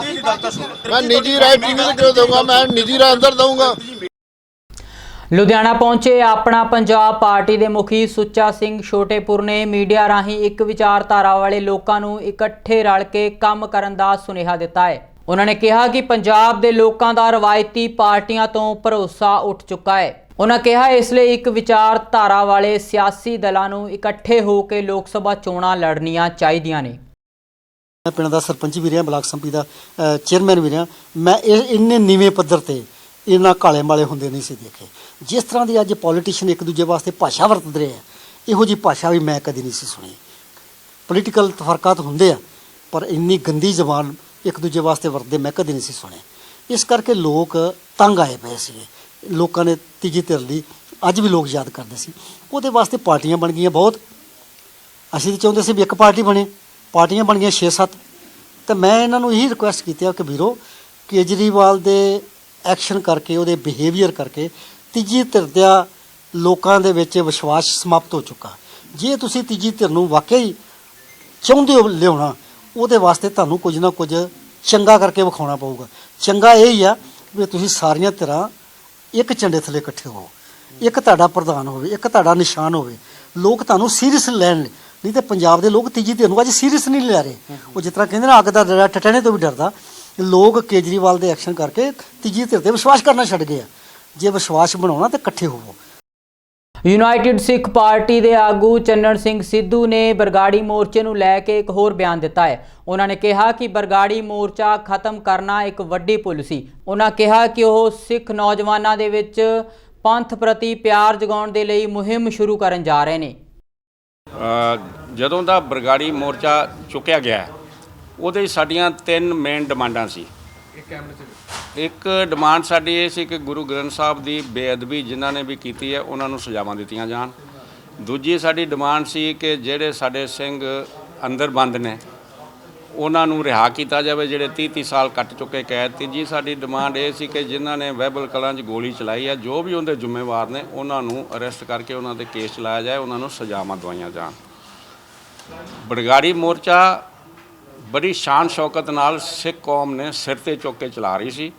ਮੈਂ ਨਿੱਜੀ ਰਾਏ ਟੀਵੀ ਤੇ ਕਿਉਂ ਦਊਂਗਾ? ਮੈਂ ਨਿੱਜੀ ਰਾਏ ਅੰਦਰ ਦਊਂਗਾ। ਲੁਧਿਆਣਾ ਪਹੁੰਚੇ ਆਪਣਾ ਪੰਜਾਬ ਪਾਰਟੀ ਦੇ ਮੁਖੀ ਸੁੱਚਾ ਸਿੰਘ ਛੋਟੇਪੁਰ ਨੇ ਮੀਡੀਆ ਰਾਹੀਂ ਇੱਕ ਵਿਚਾਰਧਾਰਾ ਵਾਲੇ ਲੋਕਾਂ ਨੂੰ ਇਕੱਠੇ ਰਲ ਕੇ ਕੰਮ ਕਰਨ ਦਾ ਸੁਨੇਹਾ ਦਿੱਤਾ ਹੈ। ਉਹਨਾਂ ਨੇ ਕਿਹਾ ਕਿ ਪੰਜਾਬ ਦੇ ਲੋਕਾਂ ਦਾ ਰਵਾਇਤੀ ਪਾਰਟੀਆਂ ਤੋਂ ਭਰੋਸਾ ਉੱਠ ਚੁੱਕਾ ਹੈ। ਉਹਨਾਂ ਕਿਹਾ ਇਸ ਲਈ ਇੱਕ ਵਿਚਾਰਧਾਰਾ ਵਾਲੇ ਸਿਆਸੀ ਦਲਾਂ ਨੂੰ ਇਕੱਠੇ ਹੋ ਕੇ ਲੋਕ ਸਭਾ ਚੋਣਾਂ ਲੜਨੀਆਂ ਚਾਹੀਦੀਆਂ ਨੇ। ਮੈਂ ਪਿੰਡ ਦਾ ਸਰਪੰਚ ਵੀ ਰਿਹਾ, ਬਲਾਕ ਸੰਮਤੀ ਦਾ ਚੇਅਰਮੈਨ ਵੀ ਰਿਹਾ। ਮੈਂ ਇਹ ਇੰਨੇ ਨੀਵੇਂ ਪੱਧਰ ਤੇ ਇਹਨਾਂ ਕਾਲੇ ਮਾਲੇ ਹੁੰਦੇ ਨਹੀਂ ਸੀ ਦੇਖੇ। ਜਿਸ ਤਰ੍ਹਾਂ ਦੀ ਅੱਜ ਪੋਲੀਟੀਸ਼ੀਅਨ ਇੱਕ ਦੂਜੇ ਵਾਸਤੇ ਭਾਸ਼ਾ ਵਰਤਦੇ ਰਹੇ ਆ, ਇਹੋ ਜੀ ਭਾਸ਼ਾ ਵੀ ਮੈਂ ਕਦੀ ਨਹੀਂ ਸੀ ਸੁਣੀ। ਪੋਲੀਟੀਕਲ ਤਫਰਕਾਤ ਹੁੰਦੇ ਆ, ਪਰ ਇੰਨੀ ਗੰਦੀ ਜ਼ਬਾਨ ਇੱਕ ਦੂਜੇ ਵਾਸਤੇ ਵਰਤਦੇ ਮੈਂ ਕਦੀ ਨਹੀਂ ਸੀ ਸੁਣੇ ਇਸ ਕਰਕੇ ਲੋਕ ਤੰਗ ਆਏ ਪਏ ਸੀਗੇ। ਲੋਕਾਂ ਨੇ ਤੀਜੀ ਧਿਰ ਲਈ ਅੱਜ ਵੀ ਲੋਕ ਯਾਦ ਕਰਦੇ ਸੀ। ਉਹਦੇ ਵਾਸਤੇ ਪਾਰਟੀਆਂ ਬਣ ਗਈਆਂ ਬਹੁਤ। ਅਸੀਂ ਤਾਂ ਚਾਹੁੰਦੇ ਸੀ ਵੀ ਇੱਕ ਪਾਰਟੀ ਬਣੇ। ਪਾਰਟੀਆਂ ਬਣ ਗਈਆਂ 6-7 ਤੇ ਮੈਂ ਇਹਨਾਂ ਨੂੰ ਇਹੀ ਰਿਕੁਐਸਟ ਕੀਤੀ ਆ ਕਿ ਵੀਰੋ, ਕੇਜਰੀਵਾਲ ਦੇ ਐਕਸ਼ਨ ਕਰਕੇ, ਉਹਦੇ ਬਿਹੇਵੀਅਰ ਕਰਕੇ ਤੀਜੀ ਧਿਰ ਦਾ ਲੋਕਾਂ ਦੇ ਵਿੱਚ ਵਿਸ਼ਵਾਸ ਸਮਾਪਤ ਹੋ ਚੁੱਕਾ। ਜੇ ਤੁਸੀਂ ਤੀਜੀ ਧਿਰ ਨੂੰ ਵਾਕਈ ਚਾਹੁੰਦੇ ਹੋ ਲਿਆਉਣਾ, ਉਹਦੇ ਵਾਸਤੇ ਤੁਹਾਨੂੰ ਕੁਝ ਨਾ ਕੁਝ ਚੰਗਾ ਕਰਕੇ ਵਿਖਾਉਣਾ ਪਊਗਾ। ਚੰਗਾ ਇਹ ਹੀ ਆ ਵੀ ਤੁਸੀਂ ਸਾਰੀਆਂ ਧਿਰਾਂ ਇੱਕ ਝੰਡੇ ਥੱਲੇ ਇਕੱਠੇ ਹੋ ਇੱਕ ਤੁਹਾਡਾ ਪ੍ਰਧਾਨ ਹੋਵੇ, ਇੱਕ ਤੁਹਾਡਾ ਨਿਸ਼ਾਨ ਹੋਵੇ। ਲੋਕ ਤੁਹਾਨੂੰ ਸੀਰੀਅਸ ਲੈਣ ਨਹੀਂ ਤੇ ਪੰਜਾਬ ਦੇ ਲੋਕ ਤੀਜੀ ਧਿਰ ਨੂੰ ਅੱਜ ਸੀਰੀਅਸ ਨਹੀਂ ਲੈ ਰਹੇ। ਉਹ ਜਿਸ ਤਰ੍ਹਾਂ ਕਹਿੰਦੇ ਨਾ, ਅੱਗ ਦਾ ਡਰਾ ਟਟਣੇ ਤੋਂ ਵੀ ਡਰਦਾ। ਲੋਕ ਕੇਜਰੀਵਾਲ ਦੇ ਐਕਸ਼ਨ ਕਰਕੇ ਤੀਜੀ ਧਿਰ ਤੇ ਵਿਸ਼ਵਾਸ ਕਰਨਾ ਛੱਡ ਗਏ ਆ। ਜੇ ਵਿਸ਼ਵਾਸ ਬਣਾਉਣਾ ਤਾਂ ਇਕੱਠੇ ਹੋਵੋ। ਯੂਨਾਈਟਿਡ ਸਿੱਖ ਪਾਰਟੀ ਦੇ ਆਗੂ ਚੰਨਣ ਸਿੰਘ ਸਿੱਧੂ ਨੇ ਬਰਗਾੜੀ ਮੋਰਚੇ ਨੂੰ ਲੈ ਕੇ ਇੱਕ ਹੋਰ ਬਿਆਨ ਦਿੱਤਾ ਹੈ। ਉਹਨਾਂ ਨੇ ਕਿਹਾ ਕਿ ਬਰਗਾੜੀ ਮੋਰਚਾ ਖਤਮ ਕਰਨਾ ਇੱਕ ਵੱਡੀ ਭੁੱਲ ਸੀ। ਉਹਨਾਂ ਕਿਹਾ ਕਿ ਉਹ ਸਿੱਖ ਨੌਜਵਾਨਾਂ ਦੇ ਵਿੱਚ ਪੰਥ ਪ੍ਰਤੀ ਪਿਆਰ ਜਗਾਉਣ ਦੇ ਲਈ ਮੁਹਿੰਮ ਸ਼ੁਰੂ ਕਰਨ ਜਾ ਰਹੇ ਨੇ। ਜਦੋਂ ਦਾ ਬਰਗਾੜੀ ਮੋਰਚਾ ਚੁੱਕਿਆ ਗਿਆ ਉਹਦੇ ਸਾਡੀਆਂ ਤਿੰਨ ਮੇਨ ਡਿਮਾਂਡਾਂ ਸੀ। ਇੱਕ ਡਿਮਾਂਡ ਸਾਡੀ ਇਹ ਸੀ ਕਿ ਗੁਰੂ ਗ੍ਰੰਥ ਸਾਹਿਬ ਦੀ ਬੇਅਦਬੀ ਜਿਨ੍ਹਾਂ ਨੇ ਵੀ ਕੀਤੀ ਹੈ ਉਹਨਾਂ ਨੂੰ ਸਜ਼ਾਵਾਂ ਦਿੱਤੀਆਂ ਜਾਣ। ਦੂਜੀ ਸਾਡੀ ਡਿਮਾਂਡ ਸੀ ਕਿ ਜਿਹੜੇ ਸਾਡੇ ਸਿੰਘ ਅੰਦਰ ਬੰਦ ਨੇ ਉਹਨਾਂ ਨੂੰ ਰਿਹਾ ਕੀਤਾ ਜਾਵੇ ਜਿਹੜੇ 30 30 ਸਾਲ ਕੱਟ ਚੁੱਕੇ ਕੈਦ। ਤੀਜੀ ਸਾਡੀ ਡਿਮਾਂਡ ਇਹ ਸੀ ਕਿ ਜਿਨ੍ਹਾਂ ਨੇ ਵੈਬਲ ਕਲਾਂ 'ਚ ਗੋਲੀ ਚਲਾਈ ਹੈ ਜੋ ਵੀ ਉਹਦੇ ਜ਼ਿੰਮੇਵਾਰ ਨੇ ਉਹਨਾਂ ਨੂੰ ਅਰੈਸਟ ਕਰਕੇ ਉਹਨਾਂ ਤੇ ਕੇਸ ਚਲਾਇਆ ਜਾਏ ਉਹਨਾਂ ਨੂੰ ਸਜ਼ਾਵਾਂ ਦਵਾਈਆਂ ਜਾਣ। ਬੜਗਾੜੀ ਮੋਰਚਾ ਬੜੀ ਸ਼ਾਨ ਸ਼ੌਕਤ ਨਾਲ ਸਿੱਖ ਕੌਮ ਨੇ ਸਿਰ ਤੇ ਚੁੱਕ ਕੇ ਚਲਾ ਰਹੀ ਸੀ।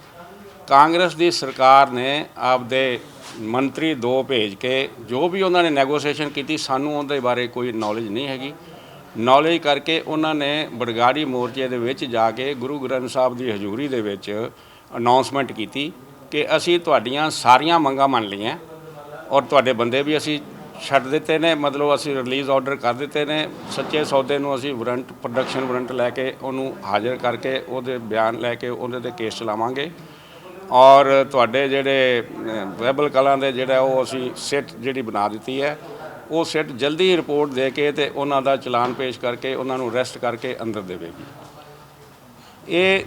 ਕਾਂਗਰਸ ਦੀ ਸਰਕਾਰ ਨੇ ਆਪਦੇ ਮੰਤਰੀ ਦੋ ਭੇਜ ਕੇ ਜੋ ਵੀ ਉਹਨਾਂ ਨੇ ਨੈਗੋਸੀਏਸ਼ਨ ਕੀਤੀ, ਸਾਨੂੰ ਉਹਦੇ ਬਾਰੇ ਕੋਈ ਨੌਲੇਜ ਨਹੀਂ ਹੈਗੀ। ਨੌਲੇਜ ਕਰਕੇ ਉਹਨਾਂ ਨੇ ਬੜਗਾੜੀ ਮੋਰਚੇ ਦੇ ਵਿੱਚ ਜਾ ਕੇ ਗੁਰੂ ਗ੍ਰੰਥ ਸਾਹਿਬ ਦੀ ਹਜ਼ੂਰੀ ਦੇ ਵਿੱਚ ਅਨਾਉਂਸਮੈਂਟ ਕੀਤੀ ਕਿ ਅਸੀਂ ਤੁਹਾਡੀਆਂ ਸਾਰੀਆਂ ਮੰਗਾਂ ਮੰਨ ਲਈਆਂ ਔਰ ਤੁਹਾਡੇ ਬੰਦੇ ਵੀ ਅਸੀਂ ਛੱਡ ਦਿੱਤੇ ਨੇ, ਮਤਲਬ ਅਸੀਂ ਰਿਲੀਜ਼ ਆਰਡਰ ਕਰ ਦਿੱਤੇ ਨੇ। ਸੱਚੇ ਸੌਦੇ ਨੂੰ ਅਸੀਂ ਵਾਰੰਟ ਪ੍ਰੋਡਕਸ਼ਨ ਵਾਰੰਟ ਲੈ ਕੇ ਉਹਨੂੰ ਹਾਜ਼ਰ ਕਰਕੇ ਉਹਦੇ ਬਿਆਨ ਲੈ ਕੇ ਉਹਦੇ ਤੇ ਕੇਸ ਚਲਾਵਾਂਗੇ। ਔਰ ਤੁਹਾਡੇ ਜਿਹੜੇ ਵੈਬਲ ਕਲਾਂ ਦੇ ਜਿਹੜਾ ਉਹ ਅਸੀਂ ਸਿੱਟ ਜਿਹੜੀ ਬਣਾ ਦਿੱਤੀ ਹੈ, ਉਹ ਸਿੱਟ ਜਲਦੀ ਰਿਪੋਰਟ ਦੇ ਕੇ ਤੇ ਉਹਨਾਂ ਦਾ ਚਲਾਨ ਪੇਸ਼ ਕਰਕੇ, ਉਹਨਾਂ ਨੂੰ ਅਰੈਸਟ ਕਰਕੇ ਅੰਦਰ ਦੇਵੇਗੀ। ਇਹ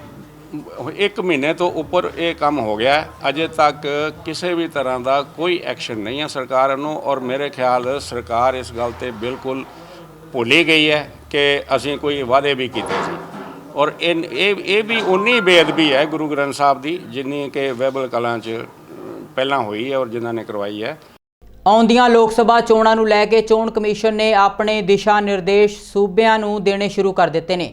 ਇੱਕ ਮਹੀਨੇ ਤੋਂ ਉੱਪਰ ਇਹ ਕੰਮ ਹੋ ਗਿਆ ਅਜੇ ਤੱਕ ਕਿਸੇ ਵੀ ਤਰ੍ਹਾਂ ਦਾ ਕੋਈ ਐਕਸ਼ਨ ਨਹੀਂ ਹੈ ਸਰਕਾਰ ਨੂੰ ਔਰ ਮੇਰੇ ਖਿਆਲ ਸਰਕਾਰ ਇਸ ਗੱਲ ਤੇ ਬਿਲਕੁਲ ਭੁੱਲੀ ਗਈ ਹੈ ਕਿ ਅਸੀਂ ਕੋਈ ਵਾਅਦੇ ਵੀ ਕੀਤੇ ਸੀ। ਔਰ ਇਹ ਇਹ ਇਹ ਵੀ ਉਨੀ ਬੇਅਦਬੀ ਹੈ ਗੁਰੂ ਗ੍ਰੰਥ ਸਾਹਿਬ ਦੀ, ਜਿੰਨੀ ਕਿ ਵੈਬਲ ਕਲਾਂ 'ਚ ਪਹਿਲਾਂ ਹੋਈ ਹੈ ਔਰ ਜਿਨ੍ਹਾਂ ਨੇ ਕਰਵਾਈ ਹੈ। ਆਉਂਦੀਆਂ ਲੋਕ ਸਭਾ ਚੋਣਾਂ ਨੂੰ ਲੈ ਕੇ ਚੋਣ ਕਮਿਸ਼ਨ ਨੇ ਆਪਣੇ ਦਿਸ਼ਾ ਨਿਰਦੇਸ਼ ਸੂਬਿਆਂ ਨੂੰ ਦੇਣੇ ਸ਼ੁਰੂ ਕਰ ਦਿੱਤੇ ਨੇ।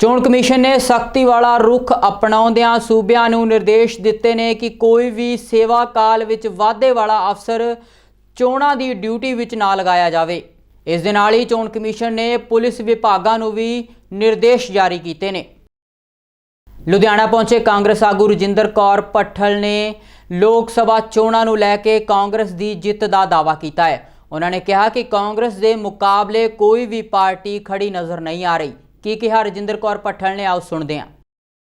ਚੋਣ ਕਮਿਸ਼ਨ ਨੇ ਸਖਤੀ ਵਾਲਾ ਰੁਖ ਅਪਣਾਉਂਦਿਆਂ ਸੂਬਿਆਂ ਨੂੰ ਨਿਰਦੇਸ਼ ਦਿੱਤੇ ਨੇ ਕਿ ਕੋਈ ਵੀ ਸੇਵਾ ਕਾਲ ਵਿੱਚ ਵਾਧੇ ਵਾਲਾ ਅਫਸਰ ਚੋਣਾਂ ਦੀ ਡਿਊਟੀ ਵਿੱਚ ਨਾ ਲਗਾਇਆ ਜਾਵੇ। ਇਸ ਦੇ ਨਾਲ ਹੀ ਚੋਣ ਕਮਿਸ਼ਨ ਨੇ ਪੁਲਿਸ ਵਿਭਾਗਾਂ ਨੂੰ ਵੀ ਨਿਰਦੇਸ਼ ਜਾਰੀ ਕੀਤੇ ਨੇ। ਲੁਧਿਆਣਾ ਪਹੁੰਚੇ ਕਾਂਗਰਸ ਆਗੂ ਰਜਿੰਦਰ ਕੌਰ ਪੱਠਲ ਨੇ ਲੋਕ ਸਭਾ ਚੋਣਾਂ ਨੂੰ ਲੈ ਕੇ ਕਾਂਗਰਸ ਦੀ ਜਿੱਤ ਦਾ ਦਾਅਵਾ ਕੀਤਾ ਹੈ। ਉਹਨਾਂ ਨੇ ਕਿਹਾ ਕਿ ਕਾਂਗਰਸ ਦੇ ਮੁਕਾਬਲੇ ਕੋਈ ਵੀ ਪਾਰਟੀ ਖੜੀ ਨਜ਼ਰ ਨਹੀਂ ਆ ਰਹੀ। ਕੀ ਕਿਹਾ ਰਜਿੰਦਰ ਕੌਰ ਪੱਠਲ ਨੇ? ਆਓ ਸੁਣਦੇ ਹਾਂ।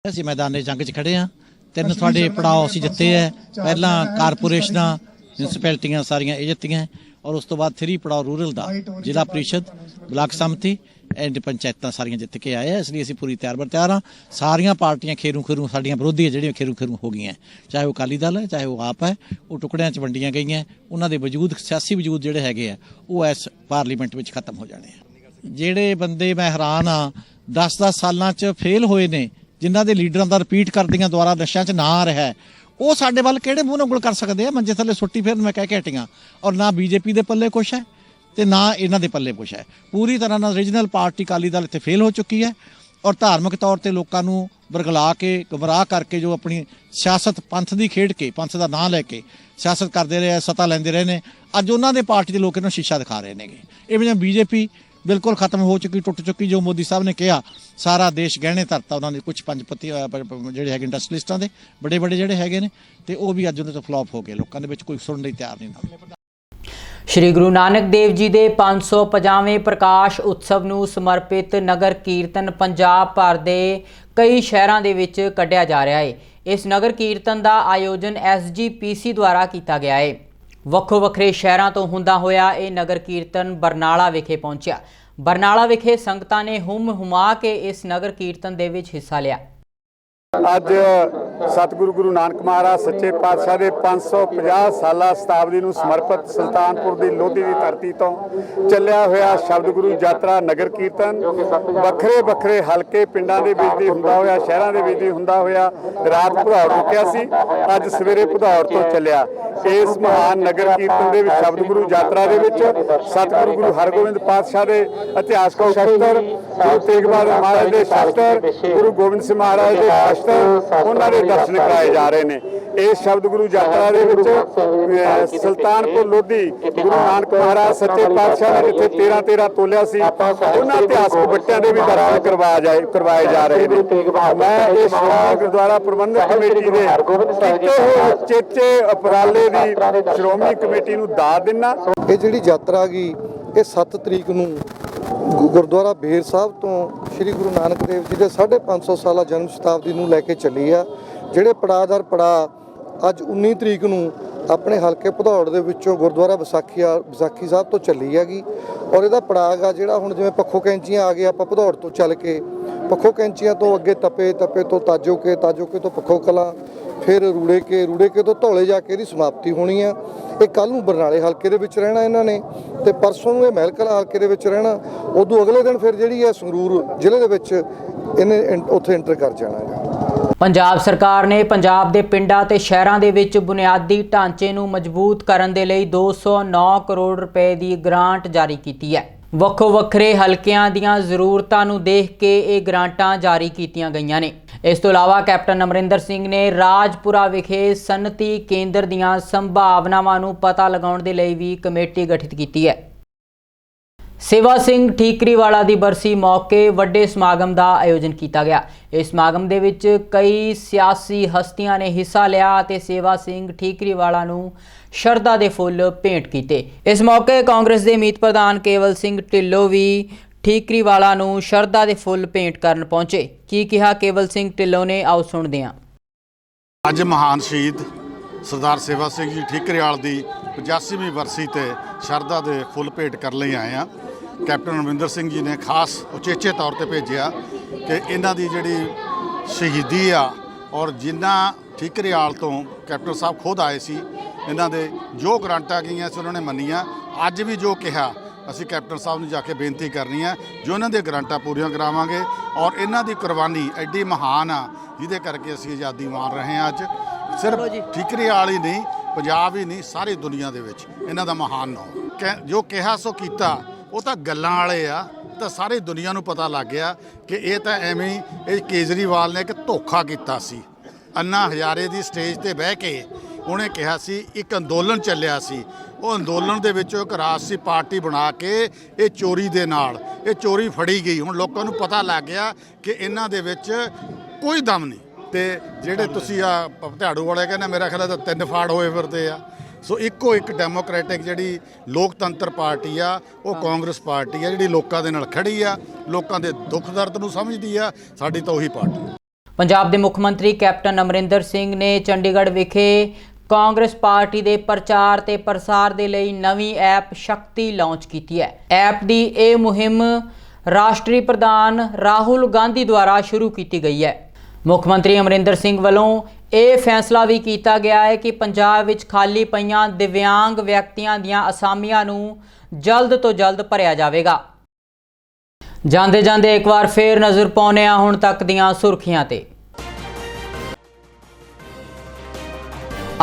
ਅਸੀਂ ਮੈਦਾਨੇ ਜੰਗ 'ਚ ਖੜੇ ਆ ਤਿੰਨ ਤੁਹਾਡੇ ਪੜਾਅ ਅਸੀਂ ਜਿੱਤੇ ਐ ਪਹਿਲਾਂ ਕਾਰਪੋਰੇਸ਼ਨਾਂ ਮਿਊਨਿਸਪੈਲਿਟੀਆਂ ਸਾਰੀਆਂ ਇਹ ਜਿੱਤੀਆਂ ਔਰ ਉਸ ਤੋਂ ਬਾਅਦ 3 ਪੜਾਅ ਰੂਰਲ ਦਾ ਜ਼ਿਲ੍ਹਾ ਪ੍ਰੀਸ਼ਦ ਬਲਾਕ ਸੰਮਤੀ ਐਂਡ ਪੰਚਾਇਤਾਂ ਸਾਰੀਆਂ ਜਿੱਤ ਕੇ ਆਏ ਆ। ਇਸ ਲਈ ਅਸੀਂ ਪੂਰੀ ਤਿਆਰ ਬਰ ਤਿਆਰ ਆ ਸਾਰੀਆਂ ਪਾਰਟੀਆਂ ਖੇਰੂ ਖੇਰੂ ਸਾਡੀਆਂ ਵਿਰੋਧੀ ਜਿਹੜੀਆਂ ਖੇਰੂ ਖੇਰੂ ਹੋ ਗਈਆਂ। ਚਾਹੇ ਉਹ ਅਕਾਲੀ ਦਲ ਹੈ ਚਾਹੇ ਉਹ ਆਪ ਹੈ ਉਹ ਟੁਕੜਿਆਂ 'ਚ ਵੰਡੀਆਂ ਗਈਆਂ। ਉਹਨਾਂ ਦੇ ਵਜੂਦ ਸਿਆਸੀ ਵਜੂਦ ਜਿਹੜੇ ਹੈਗੇ ਆ ਉਹ ਇਸ ਪਾਰਲੀਮੈਂਟ ਵਿੱਚ ਖਤਮ ਹੋ ਜਾਣੇ ਆ। ਜਿਹੜੇ ਬੰਦੇ ਮੈਂ ਹੈਰਾਨ ਆ 10-10 ਸਾਲਾਂ 'ਚ ਫੇਲ ਹੋਏ ਨੇ ਜਿਨ੍ਹਾਂ ਦੇ ਲੀਡਰਾਂ ਦਾ ਰਿਪੀਟ ਕਰਦੀਆਂ ਦੁਆਰਾ ਨਸ਼ਿਆਂ 'ਚ ਨਾ ਆ ਰਿਹਾ ਉਹ ਸਾਡੇ ਵੱਲ ਕਿਹੜੇ ਮੂੰਹ ਨਾਲ ਉਂਗਲ ਕਰ ਸਕਦੇ ਆ? ਮੰਜੇ ਥੱਲੇ ਸੁੱਟੀ ਫਿਰ ਮੈਂ ਕਹਿ ਕੇ ਹਟੀਆਂ। ਔਰ ਨਾ ਬੀਜੇਪੀ ਦੇ ਪੱਲੇ ਕੁਛ ਹੈ ਤੇ ਨਾ ਇਹਨਾਂ ਦੇ ਪੱਲੇ ਕੁਛ ਹੈ। ਪੂਰੀ ਤਰ੍ਹਾਂ ਨਾਲ ਰੀਜਨਲ ਪਾਰਟੀ ਅਕਾਲੀ ਦਲ ਇੱਥੇ ਫੇਲ ਹੋ ਚੁੱਕੀ ਹੈ ਔਰ ਧਾਰਮਿਕ ਤੌਰ ਤੇ ਲੋਕਾਂ ਨੂੰ ਬਰਗਲਾ ਕੇ ਗਮਰਾਹ ਕਰਕੇ ਜੋ ਆਪਣੀ ਸਿਆਸਤ ਪੰਥ ਦੀ ਖੇਡ ਕੇ ਪੰਥ ਦਾ ਨਾਂ ਲੈ ਕੇ ਸਿਆਸਤ ਕਰਦੇ ਰਹੇ ਆ, ਸਤਾ ਲੈਂਦੇ ਰਹੇ ਨੇ ਅੱਜ ਉਹਨਾਂ ਦੇ ਪਾਰਟੀ ਦੇ ਲੋਕ ਇਹਨਾਂ ਨੂੰ ਸ਼ੀਸ਼ਾ ਦਿਖਾ ਰਹੇ ਨੇਗੇ। ਇਵੇਂ ਜਿਵੇਂ ਬੀਜੇਪੀ ਬਿਲਕੁਲ ਖਤਮ ਹੋ ਚੁੱਕੀ, ਟੁੱਟ ਚੁੱਕੀ, ਜੋ ਮੋਦੀ ਸਾਹਿਬ ਨੇ ਕਿਹਾ, ਸਾਰਾ ਦੇਸ਼ ਗਹਿਣੇ ਧਰਤਾ ਉਹਨਾਂ ਦੇ ਕੁਝ ਪੰਜ ਪੱਤੀ ਜਿਹੜੇ ਹੈਗੇ ਇੰਡਸਟਰੀਲਿਸਟਾਂ ਦੇ ਬੜੇ ਬੜੇ ਜਿਹੜੇ ਹੈਗੇ ਨੇ, ਤੇ ਉਹ ਵੀ ਅੱਜ ਉਹਦੇ ਤੋਂ ਫਲॉप ਹੋ ਗਏ, ਲੋਕਾਂ ਦੇ ਵਿੱਚ ਕੋਈ ਸੁਣਨ ਲਈ ਤਿਆਰ ਨਹੀਂ ਸ਼੍ਰੀ ਗੁਰੂ ਨਾਨਕ ਦੇਵ ਜੀ ਦੇ 550ਵੇਂ ਪ੍ਰਕਾਸ਼ ਉਤਸਵ ਨੂੰ ਸਮਰਪਿਤ ਨਗਰ ਕੀਰਤਨ ਪੰਜਾਬ ਭਰ ਦੇ ਕਈ ਸ਼ਹਿਰਾਂ ਦੇ ਵਿੱਚ ਕੱਢਿਆ ਜਾ ਰਿਹਾ ਹੈ ਇਸ ਨਗਰ ਕੀਰਤਨ ਦਾ ਆਯੋਜਨ ਐਸਜੀਪੀਸੀ ਦੁਆਰਾ ਕੀਤਾ ਗਿਆ ਹੈ ਵੱਖੋ ਵੱਖਰੇ ਸ਼ਹਿਰਾਂ ਤੋਂ ਹੁੰਦਾ ਹੋਇਆ ਇਹ ਨਗਰ ਕੀਰਤਨ ਬਰਨਾਲਾ ਵਿਖੇ ਪਹੁੰਚਿਆ। ਬਰਨਾਲਾ ਵਿਖੇ ਸੰਗਤਾਂ ਨੇ ਹੁਮ ਹੁਮਾ ਕੇ ਇਸ ਨਗਰ ਕੀਰਤਨ ਦੇ ਵਿੱਚ ਹਿੱਸਾ ਲਿਆ। ਅੱਜ ਸਤਿਗੁਰੂ ਗੁਰੂ ਨਾਨਕ ਮਹਾਰਾਜ ਸੱਚੇ ਪਾਤਸ਼ਾਹ ਦੇ 550 ਸਾਲਾ ਸ਼ਤਾਬਦੀ ਨੂੰ ਸਮਰਪਿਤ ਸੁਲਤਾਨਪੁਰ ਦੀ ਲੋਧੀ ਦੀ ਧਰਤੀ ਤੋਂ ਚੱਲਿਆ ਹੋਇਆ ਸ਼ਬਦ ਗੁਰੂ ਯਾਤਰਾ ਨਗਰ ਕੀਰਤਨ। ਵੱਖਰੇ ਵੱਖਰੇ ਹਲਕੇ ਪਿੰਡਾਂ ਦੇ ਵਿੱਚ ਦੀ ਹੁੰਦਾ ਹੋਇਆ, ਸ਼ਹਿਰਾਂ ਦੇ ਵਿੱਚ ਦੀ ਹੁੰਦਾ ਹੋਇਆ, ਰਾਤ ਭਦੌੜ ਰੁਕਿਆ ਸੀ, ਅੱਜ ਸਵੇਰੇ ਭਦੌੜ ਤੋਂ ਚੱਲਿਆ। ਇਸ ਮਹਾਨ ਨਗਰ ਕੀਰਤਨ ਦੇ ਵਿੱਚ, ਸ਼ਬਦ ਗੁਰੂ ਯਾਤਰਾ ਦੇ ਵਿੱਚ ਸਤਿਗੁਰੂ ਗੁਰੂ ਹਰਗੋਬਿੰਦ ਪਾਤਸ਼ਾਹ ਦੇ ਇਤਿਹਾਸਕ ਸ਼ਸਤਰ, ਗੁਰੂ ਤੇਗ ਬਹਾਦਰ ਮਹਾਰਾਜ ਦੇ ਸ਼ਸਤਰ, ਗੁਰੂ ਗੋਬਿੰਦ ਸਿੰਘ ਮਹਾਰਾਜ ਦੇ ਸ਼ਸਤਰ, ਉਹਨਾਂ ਦੇ ਦਰਸ਼ਨ ਕਰਾਏ ਜਾ ਰਹੇ ਨੇ। ਇਸ ਸ਼ਬਦ ਗੁਰੂ ਯਾਤਰਾ ਦੇ ਵਿੱਚ ਸੁਲਤਾਨਪੁਰ ਲੋਧੀ, ਗੁਰੂ ਨਾਨਕ ਮਹਾਰਾਜ ਸੱਚੇ ਪਾਤਸ਼ਾਹ ਨੇ ਜਿੱਥੇ 13 13 ਤੋਲਿਆ ਸੀ। ਉਹਨਾਂ ਇਤਿਹਾਸਕ ਬੱਟਿਆਂ ਦੇ ਵੀ ਦਰਸ਼ਨ ਕਰਵਾ ਜਾਏ, ਕਰਵਾਏ ਜਾ ਰਹੇ ਨੇ। ਮੈਂ ਇਹ ਸ਼੍ਰੋਮਣੀ ਗੁਰਦੁਆਰਾ ਪ੍ਰਬੰਧਕ ਕਮੇਟੀ ਦੇ ਕੀਤੇ ਹੋਏ ਚੇਚੇ ਉਪਰਾਲੇ ਦੀ ਸ਼੍ਰੋਮਣੀ ਕਮੇਟੀ ਨੂੰ ਦਾਦ ਦਿੰਨਾ। ਇਹ ਜਿਹੜੀ ਯਾਤਰਾ ਗਈ, ਇਹ 7 ਤਰੀਕ ਨੂੰ ਗੁਰਦੁਆਰਾ ਬੇਰ ਸਾਹਿਬ ਤੋਂ ਸ੍ਰੀ ਗੁਰੂ ਨਾਨਕ ਦੇਵ ਜੀ ਦੇ 550 ਸਾਲਾ ਜਨਮ ਸ਼ਤਾਬਦੀ ਨੂੰ ਲੈ ਕੇ ਚੱਲੀ ਆ। ਜਿਹੜੇ ਪੜਾਦਰ ਪੜਾਅ ਅੱਜ 19 ਤਰੀਕ ਨੂੰ ਆਪਣੇ ਹਲਕੇ ਭਦੌੜ ਦੇ ਵਿੱਚੋਂ ਗੁਰਦੁਆਰਾ ਵਿਸਾਖੀ ਆ- ਵਿਸਾਖੀ ਸਾਹਿਬ ਤੋਂ ਚੱਲੀ ਹੈਗੀ। ਔਰ ਇਹਦਾ ਪੜਾਗ ਆ ਜਿਹੜਾ ਹੁਣ ਜਿਵੇਂ ਪੱਖੋ ਕੈਂਚੀਆਂ ਆ ਗਏ ਆਪਾਂ ਭਦੌੜ ਤੋਂ ਚੱਲ ਕੇ। ਪੱਖੋ ਕੈਂਚੀਆਂ ਤੋਂ ਅੱਗੇ ਤਪੇ ਤਪੇ ਤੋਂ ਤਾਜੋ ਕੇ ਤਾਜੋ ਕੇ ਤੋਂ ਪੱਖੋ ਕਲਾ, ਫਿਰ ਰੂੜੇ ਕੇ ਰੂੜੇ ਕੇ ਤੋਂ ਧੌਲੇ ਜਾ ਕੇ ਇਹਦੀ ਸਮਾਪਤੀ ਹੋਣੀ ਆ। ਇਹ ਕੱਲ ਨੂੰ ਬਰਨਾਲੇ ਹਲਕੇ ਦੇ ਵਿੱਚ ਰਹਿਣਾ ਇਹਨਾਂ ਨੇ ਤੇ ਪਰਸੋਂ ਨੂੰ ਇਹ ਮਹਿਲਕਲਾ ਹਲਕੇ ਦੇ ਵਿੱਚ ਰਹਿਣਾ। ਉਦੋਂ ਅਗਲੇ ਦਿਨ ਫਿਰ ਜਿਹੜੀ ਹੈ ਸੰਗਰੂਰ ਜ਼ਿਲ੍ਹੇ ਦੇ ਵਿੱਚ ਇਹਨੇ ਇੰ- ਉੱਥੇ ਐਂਟਰ ਕਰ ਜਾਣਾ ਹੈ ਪੰਜਾਬ ਸਰਕਾਰ ਨੇ ਪੰਜਾਬ ਦੇ ਪਿੰਡਾਂ ਤੇ ਸ਼ਹਿਰਾਂ ਦੇ ਵਿੱਚ ਬੁਨਿਆਦੀ ਢਾਂਚੇ ਨੂੰ ਮਜ਼ਬੂਤ ਕਰਨ ਦੇ ਲਈ 209 ਕਰੋੜ ਰੁਪਏ ਦੀ ਗ੍ਰਾਂਟ ਜਾਰੀ ਕੀਤੀ ਹੈ। ਵੱਖੋ ਵੱਖਰੇ ਹਲਕਿਆਂ ਦੀਆਂ ਜ਼ਰੂਰਤਾਂ ਨੂੰ ਦੇਖ ਕੇ ਇਹ ਗ੍ਰਾਂਟਾਂ ਜਾਰੀ ਕੀਤੀਆਂ ਗਈਆਂ ਨੇ। ਇਸ ਤੋਂ ਇਲਾਵਾ ਕੈਪਟਨ ਅਮਰਿੰਦਰ ਸਿੰਘ ਨੇ ਰਾਜਪੁਰਾ ਵਿਖੇ ਸਨਅਤੀ ਕੇਂਦਰ ਦੀਆਂ ਸੰਭਾਵਨਾਵਾਂ ਨੂੰ ਪਤਾ ਲਗਾਉਣ ਦੇ ਲਈ ਵੀ ਕਮੇਟੀ ਗਠਿਤ ਕੀਤੀ ਹੈ। ਸੇਵਾ ਸਿੰਘ ਠੀਕਰੀਵਾਲਾ ਦੀ ਬਰਸੀ ਮੌਕੇ ਵੱਡੇ ਸਮਾਗਮ ਦਾ ਆਯੋਜਨ ਕੀਤਾ ਗਿਆ। ਇਸ ਸਮਾਗਮ ਦੇ ਵਿੱਚ ਕਈ ਸਿਆਸੀ ਹਸਤੀਆਂ ਨੇ ਹਿੱਸਾ ਲਿਆ ਅਤੇ ਸੇਵਾ ਸਿੰਘ ਠੀਕਰੀਵਾਲਾ ਨੂੰ ਸ਼ਰਧਾ ਦੇ ਫੁੱਲ ਭੇਂਟ ਕੀਤੇ। ਇਸ ਮੌਕੇ ਕਾਂਗਰਸ ਦੇ ਮੀਤ ਪ੍ਰਧਾਨ ਕੇਵਲ ਸਿੰਘ ਢਿੱਲੋਂ ਵੀ ਠੀਕਰੀਵਾਲਾ ਨੂੰ ਸ਼ਰਧਾ ਦੇ ਫੁੱਲ ਭੇਂਟ ਕਰਨ ਪਹੁੰਚੇ। ਕੀ ਕਿਹਾ ਕੇਵਲ ਸਿੰਘ ਢਿੱਲੋਂ ਨੇ? ਆਓ ਸੁਣਦੇ ਹਾਂ। ਅੱਜ ਮਹਾਨ ਸ਼ਹੀਦ ਸਰਦਾਰ ਸੇਵਾ ਸਿੰਘ ਜੀ ਠੀਕਰੀਵਾਲ ਦੀ 85ਵੀਂ ਵਰਸੀ ਤੇ ਸ਼ਰਧਾ ਦੇ ਫੁੱਲ ਭੇਟ ਕਰਨ ਲਈ ਆਏ ਆ ਕੈਪਟਨ ਅਮਰਿੰਦਰ ਸਿੰਘ ਜੀ ਨੇ ਖਾਸ ਉਚੇਚੇ ਤੌਰ ਤੇ ਭੇਜਿਆ ਕਿ ਇਹਨਾਂ ਦੀ ਜਿਹੜੀ ਸ਼ਹੀਦੀ ਆ ਔਰ ਜਿੰਨਾ ਠੀਕਰੀਵਾਲ ਤੋਂ ਕੈਪਟਨ ਸਾਹਿਬ ਖੁਦ ਆਏ ਸੀ ਇਹਨਾਂ ਦੇ ਜੋ ਗਰੰਟਾਂ ਗਈਆਂ ਸੀ ਉਹਨਾਂ ਨੇ ਮੰਨੀਆਂ। ਅੱਜ ਵੀ ਜੋ ਕਿਹਾ ਅਸੀਂ ਕੈਪਟਨ ਸਾਹਿਬ ਨੂੰ ਜਾ ਕੇ ਬੇਨਤੀ ਕਰਨੀ ਆ ਜੋ ਉਹਨਾਂ ਦੇ ਗਰੰਟਾਂ ਪੂਰੀਆਂ ਕਰਾਵਾਂਗੇ ਔਰ ਇਹਨਾਂ ਦੀ ਕੁਰਬਾਨੀ ਐਡੀ ਮਹਾਨ ਆ ਜਿਹਦੇ ਕਰਕੇ ਅਸੀਂ ਆਜ਼ਾਦੀ ਮਾਣ ਰਹੇ ਹਾਂ ਅੱਜ। ਸਿਰਫ ਠੀਕਰੀਵਾਲ ਹੀ ਨਹੀਂ ਪੰਜਾਬ ਹੀ ਨਹੀਂ ਸਾਰੀ ਦੁਨੀਆ ਦੇ ਵਿੱਚ ਇਹਨਾਂ ਦਾ ਮਹਾਨ ਨਾਮ। ਜੋ ਕਿਹਾ ਸੋ ਕੀਤਾ ਉਹ ਤਾਂ ਗੱਲਾਂ ਵਾਲੇ ਆ, ਤਾਂ ਸਾਰੀ ਦੁਨੀਆ ਨੂੰ ਪਤਾ ਲੱਗ ਗਿਆ ਕਿ ਇਹ ਤਾਂ ਐਵੇਂ ਹੀ ਇਹ ਕੇਜਰੀਵਾਲ ਨੇ ਇੱਕ ਧੋਖਾ ਕੀਤਾ ਸੀ। ਅੰਨਾ ਹਜ਼ਾਰੇ ਦੀ ਸਟੇਜ ਤੇ ਬਹਿ ਕੇ ਉਹਨੇ ਕਿਹਾ ਸੀ, ਇੱਕ ਅੰਦੋਲਨ ਚੱਲਿਆ ਸੀ। ਉਹ ਅੰਦੋਲਨ ਦੇ ਵਿੱਚੋਂ ਇੱਕ ਰਾਜਸੀ ਪਾਰਟੀ ਬਣਾ ਕੇ ਇਹ ਚੋਰੀ ਦੇ ਨਾਲ, ਇਹ ਚੋਰੀ ਫੜੀ ਗਈ। ਹੁਣ ਲੋਕਾਂ ਨੂੰ ਪਤਾ ਲੱਗ ਗਿਆ ਕਿ ਇਹਨਾਂ ਦੇ ਵਿੱਚ ਕੋਈ ਦਮ ਨਹੀਂ। ਤੇ ਜਿਹੜੇ ਤੁਸੀਂ ਆ ਝਾੜੂ ਵਾਲੇ ਕਹਿੰਦੇ, ਮੇਰਾ ਖਿਆਲ ਤਾਂ ਤਿੰਨ ਫਾੜ ਹੋਏ ਫਿਰਦੇ ਆ। ਸੋ ਇੱਕੋ ਇੱਕ ਡੈਮੋਕ੍ਰੈਟਿਕ ਜਿਹੜੀ ਲੋਕਤੰਤਰ ਪਾਰਟੀ ਆ ਉਹ ਕਾਂਗਰਸ ਪਾਰਟੀ ਆ ਜਿਹੜੀ ਲੋਕਾਂ ਦੇ ਨਾਲ ਖੜੀ ਆ ਲੋਕਾਂ ਦੇ ਦੁੱਖ ਦਰਦ ਨੂੰ ਸਮਝਦੀ ਆ ਸਾਡੀ ਤਾਂ ਉਹੀ ਪਾਰਟੀ ਆ। ਪੰਜਾਬ ਦੇ ਮੁੱਖ ਮੰਤਰੀ ਕੈਪਟਨ ਅਮਰਿੰਦਰ ਸਿੰਘ ਨੇ ਚੰਡੀਗੜ੍ਹ ਵਿਖੇ ਕਾਂਗਰਸ ਪਾਰਟੀ ਦੇ ਪ੍ਰਚਾਰ ਤੇ ਪ੍ਰਸਾਰ ਦੇ ਲਈ ਨਵੀਂ ਐਪ ਸ਼ਕਤੀ ਲਾਂਚ ਕੀਤੀ ਹੈ। ਐਪ ਦੀ ਇਹ ਮੁਹਿੰਮ ਰਾਸ਼ਟਰੀ ਪ੍ਰਧਾਨ ਰਾਹੁਲ ਗਾਂਧੀ ਦੁਆਰਾ ਸ਼ੁਰੂ ਕੀਤੀ ਗਈ ਹੈ। ਮੁੱਖ ਮੰਤਰੀ ਅਮਰਿੰਦਰ ਸਿੰਘ ਵੱਲੋਂ ਇਹ ਫੈਸਲਾ ਵੀ ਕੀਤਾ ਗਿਆ ਹੈ ਕਿ ਪੰਜਾਬ ਵਿੱਚ ਖਾਲੀ ਪਈਆਂ ਦਿਵਿਆਂਗ ਵਿਅਕਤੀਆਂ ਦੀਆਂ ਅਸਾਮੀਆਂ ਨੂੰ ਜਲਦ ਤੋਂ ਜਲਦ ਭਰਿਆ ਜਾਵੇਗਾ। ਜਾਂਦੇ ਜਾਂਦੇ ਇੱਕ ਵਾਰ ਫੇਰ ਨਜ਼ਰ ਪਾਉਂਦੇ ਹਾਂ ਹੁਣ ਤੱਕ ਦੀਆਂ ਸੁਰਖੀਆਂ ਤੇ।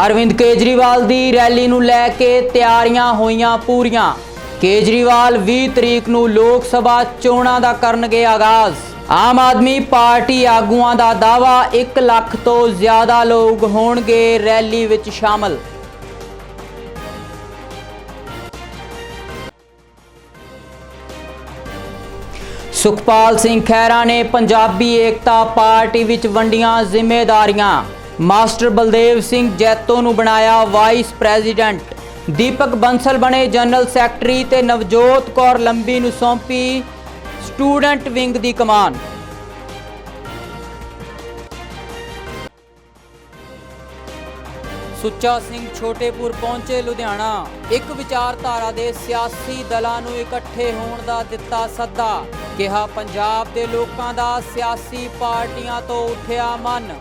ਅਰਵਿੰਦ ਕੇਜਰੀਵਾਲ ਦੀ ਰੈਲੀ ਨੂੰ ਲੈ ਕੇ ਤਿਆਰੀਆਂ ਹੋਈਆਂ ਪੂਰੀਆਂ। ਕੇਜਰੀਵਾਲ 20 ਤਰੀਕ ਨੂੰ ਲੋਕ ਸਭਾ ਚੋਣਾਂ ਦਾ ਕਰਨਗੇ ਆਗਾਜ਼। ਆਮ ਆਦਮੀ ਪਾਰਟੀ ਆਗੂਆਂ ਦਾ ਦਾਵਾ 1 ਲੱਖ ਤੋਂ ਜ਼ਿਆਦਾ ਲੋਕ ਹੋਣਗੇ ਰੈਲੀ ਵਿੱਚ ਸ਼ਾਮਲ। ਸੁਖਪਾਲ ਸਿੰਘ ਖਹਿਰਾ ਨੇ ਪੰਜਾਬੀ ਏਕਤਾ ਪਾਰਟੀ ਵਿੱਚ ਵੰਡੀਆਂ ਜ਼ਿੰਮੇਵਾਰੀਆਂ। ਮਾਸਟਰ ਬਲਦੇਵ ਸਿੰਘ ਜੈਤੋ ਨੂੰ ਬਣਾਇਆ ਵਾਈਸ ਪ੍ਰੈਜ਼ੀਡੈਂਟ। ਦੀਪਕ ਬੰਸਲ ਬਣੇ ਜਨਰਲ ਸੈਕਟਰੀ ਤੇ ਨਵਜੋਤ ਕੌਰ ਲੰਬੀ ਨੂੰ ਸੌਂਪੀ ਸਟੂਡੈਂਟ ਵਿੰਗ ਦੀ ਕਮਾਨ। ਸੁੱਚਾ ਸਿੰਘ ਛੋਟੇਪੁਰ ਪਹੁੰਚੇ ਲੁਧਿਆਣਾ। ਇੱਕ ਵਿਚਾਰਧਾਰਾ ਦੇ ਸਿਆਸੀ ਦਲਾਂ ਨੂੰ ਇਕੱਠੇ ਹੋਣ ਦਾ ਦਿੱਤਾ ਸੱਦਾ। ਕਿਹਾ ਪੰਜਾਬ ਦੇ ਲੋਕਾਂ ਦਾ ਸਿਆਸੀ ਪਾਰਟੀਆਂ ਤੋਂ ਉੱਠਿਆ ਮਨ।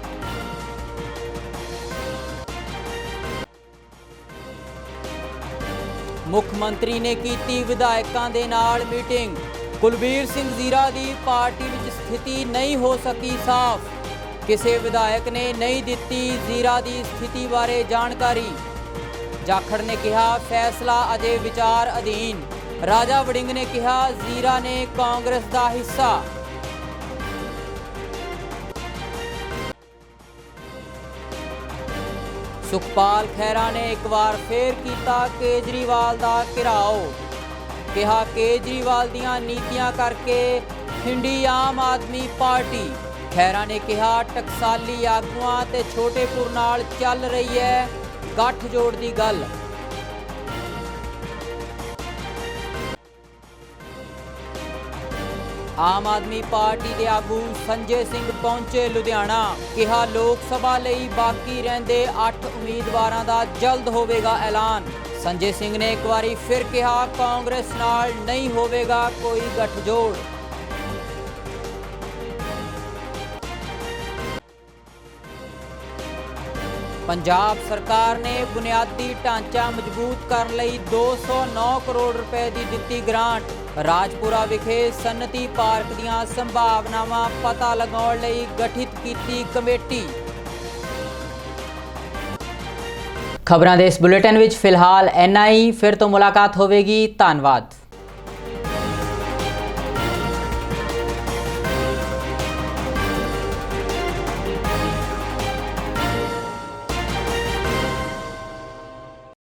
ਮੁੱਖ ਮੰਤਰੀ ਨੇ ਕੀਤੀ ਵਿਧਾਇਕਾਂ ਦੇ ਨਾਲ ਮੀਟਿੰਗ। ਕੁਲਬੀਰ ਸਿੰਘ ਜ਼ੀਰਾ ਦੀ ਪਾਰਟੀ ਵਿੱਚ ਸਥਿਤੀ ਨਹੀਂ ਹੋ ਸਕੀ ਸਾਫ਼। ਕਿਸੇ ਵਿਧਾਇਕ ਨੇ ਨਹੀਂ ਦਿੱਤੀ ਜ਼ੀਰਾ ਦੀ ਸਥਿਤੀ ਬਾਰੇ ਜਾਣਕਾਰੀ। ਜਾਖੜ ਨੇ ਕਿਹਾ, ਫੈਸਲਾ ਅਜੇ ਵਿਚਾਰ ਅਧੀਨ। ਰਾਜਾ ਵੜਿੰਗ ਨੇ ਕਿਹਾ, ਜ਼ੀਰਾ ਨੇ ਕਾਂਗਰਸ ਦਾ ਹਿੱਸਾ। ਸੁਖਪਾਲ ਖਹਿਰਾ ਨੇ ਇੱਕ ਵਾਰ ਫੇਰ ਕੀਤਾ ਕੇਜਰੀਵਾਲ ਦਾ ਘਿਰਾਓ। ਕਿਹਾ ਕੇਜਰੀਵਾਲ ਦੀਆਂ ਨੀਤੀਆਂ ਕਰਕੇ ਖਿੰਡੀ ਆਮ ਆਦਮੀ ਪਾਰਟੀ। ਖਹਿਰਾ ਨੇ ਕਿਹਾ, ਟਕਸਾਲੀ ਆਗੂਆਂ ਤੇ ਛੋਟੇਪੁਰ ਨਾਲ ਚੱਲ ਰਹੀ ਹੈ ਗੱਠ ਜੋੜ ਦੀ ਗੱਲ। ਆਮ ਆਦਮੀ ਪਾਰਟੀ ਦੇ ਆਗੂ ਸੰਜੇ ਸਿੰਘ ਪਹੁੰਚੇ ਲੁਧਿਆਣਾ। ਕਿਹਾ, ਲੋਕ ਸਭਾ ਲਈ ਬਾਕੀ ਰਹਿੰਦੇ 8 ਉਮੀਦਵਾਰਾਂ ਦਾ ਜਲਦ ਹੋਵੇਗਾ ਐਲਾਨ। ਸੰਜੇ ਸਿੰਘ ਨੇ ਇੱਕ ਵਾਰੀ ਫਿਰ ਕਿਹਾ, ਕਾਂਗਰਸ ਨਾਲ ਨਹੀਂ ਹੋਵੇਗਾ ਕੋਈ ਗੱਠਜੋੜ। ਪੰਜਾਬ ਸਰਕਾਰ ਨੇ ਬੁਨਿਆਦੀ ਢਾਂਚਾ ਮਜ਼ਬੂਤ ਕਰਨ ਲਈ 209 ਕਰੋੜ ਰੁਪਏ ਦੀ ਦਿੱਤੀ ਗ੍ਰਾਂਟ। ਰਾਜਪੁਰਾ ਵਿਖੇ ਸਨਅਤੀ ਪਾਰਕ ਦੀਆਂ ਸੰਭਾਵਨਾਵਾਂ ਪਤਾ ਲਗਾਉਣ ਲਈ ਗਠਿਤ ਕੀਤੀ ਕਮੇਟੀ। ਖਬਰਾਂ ਦੇ ਇਸ ਬੁਲੇਟਿਨ ਵਿੱਚ ਫਿਲਹਾਲ ਐਨਆਈ ਫਿਰ ਤੋਂ ਮੁਲਾਕਾਤ ਹੋਵੇਗੀ। ਧੰਨਵਾਦ।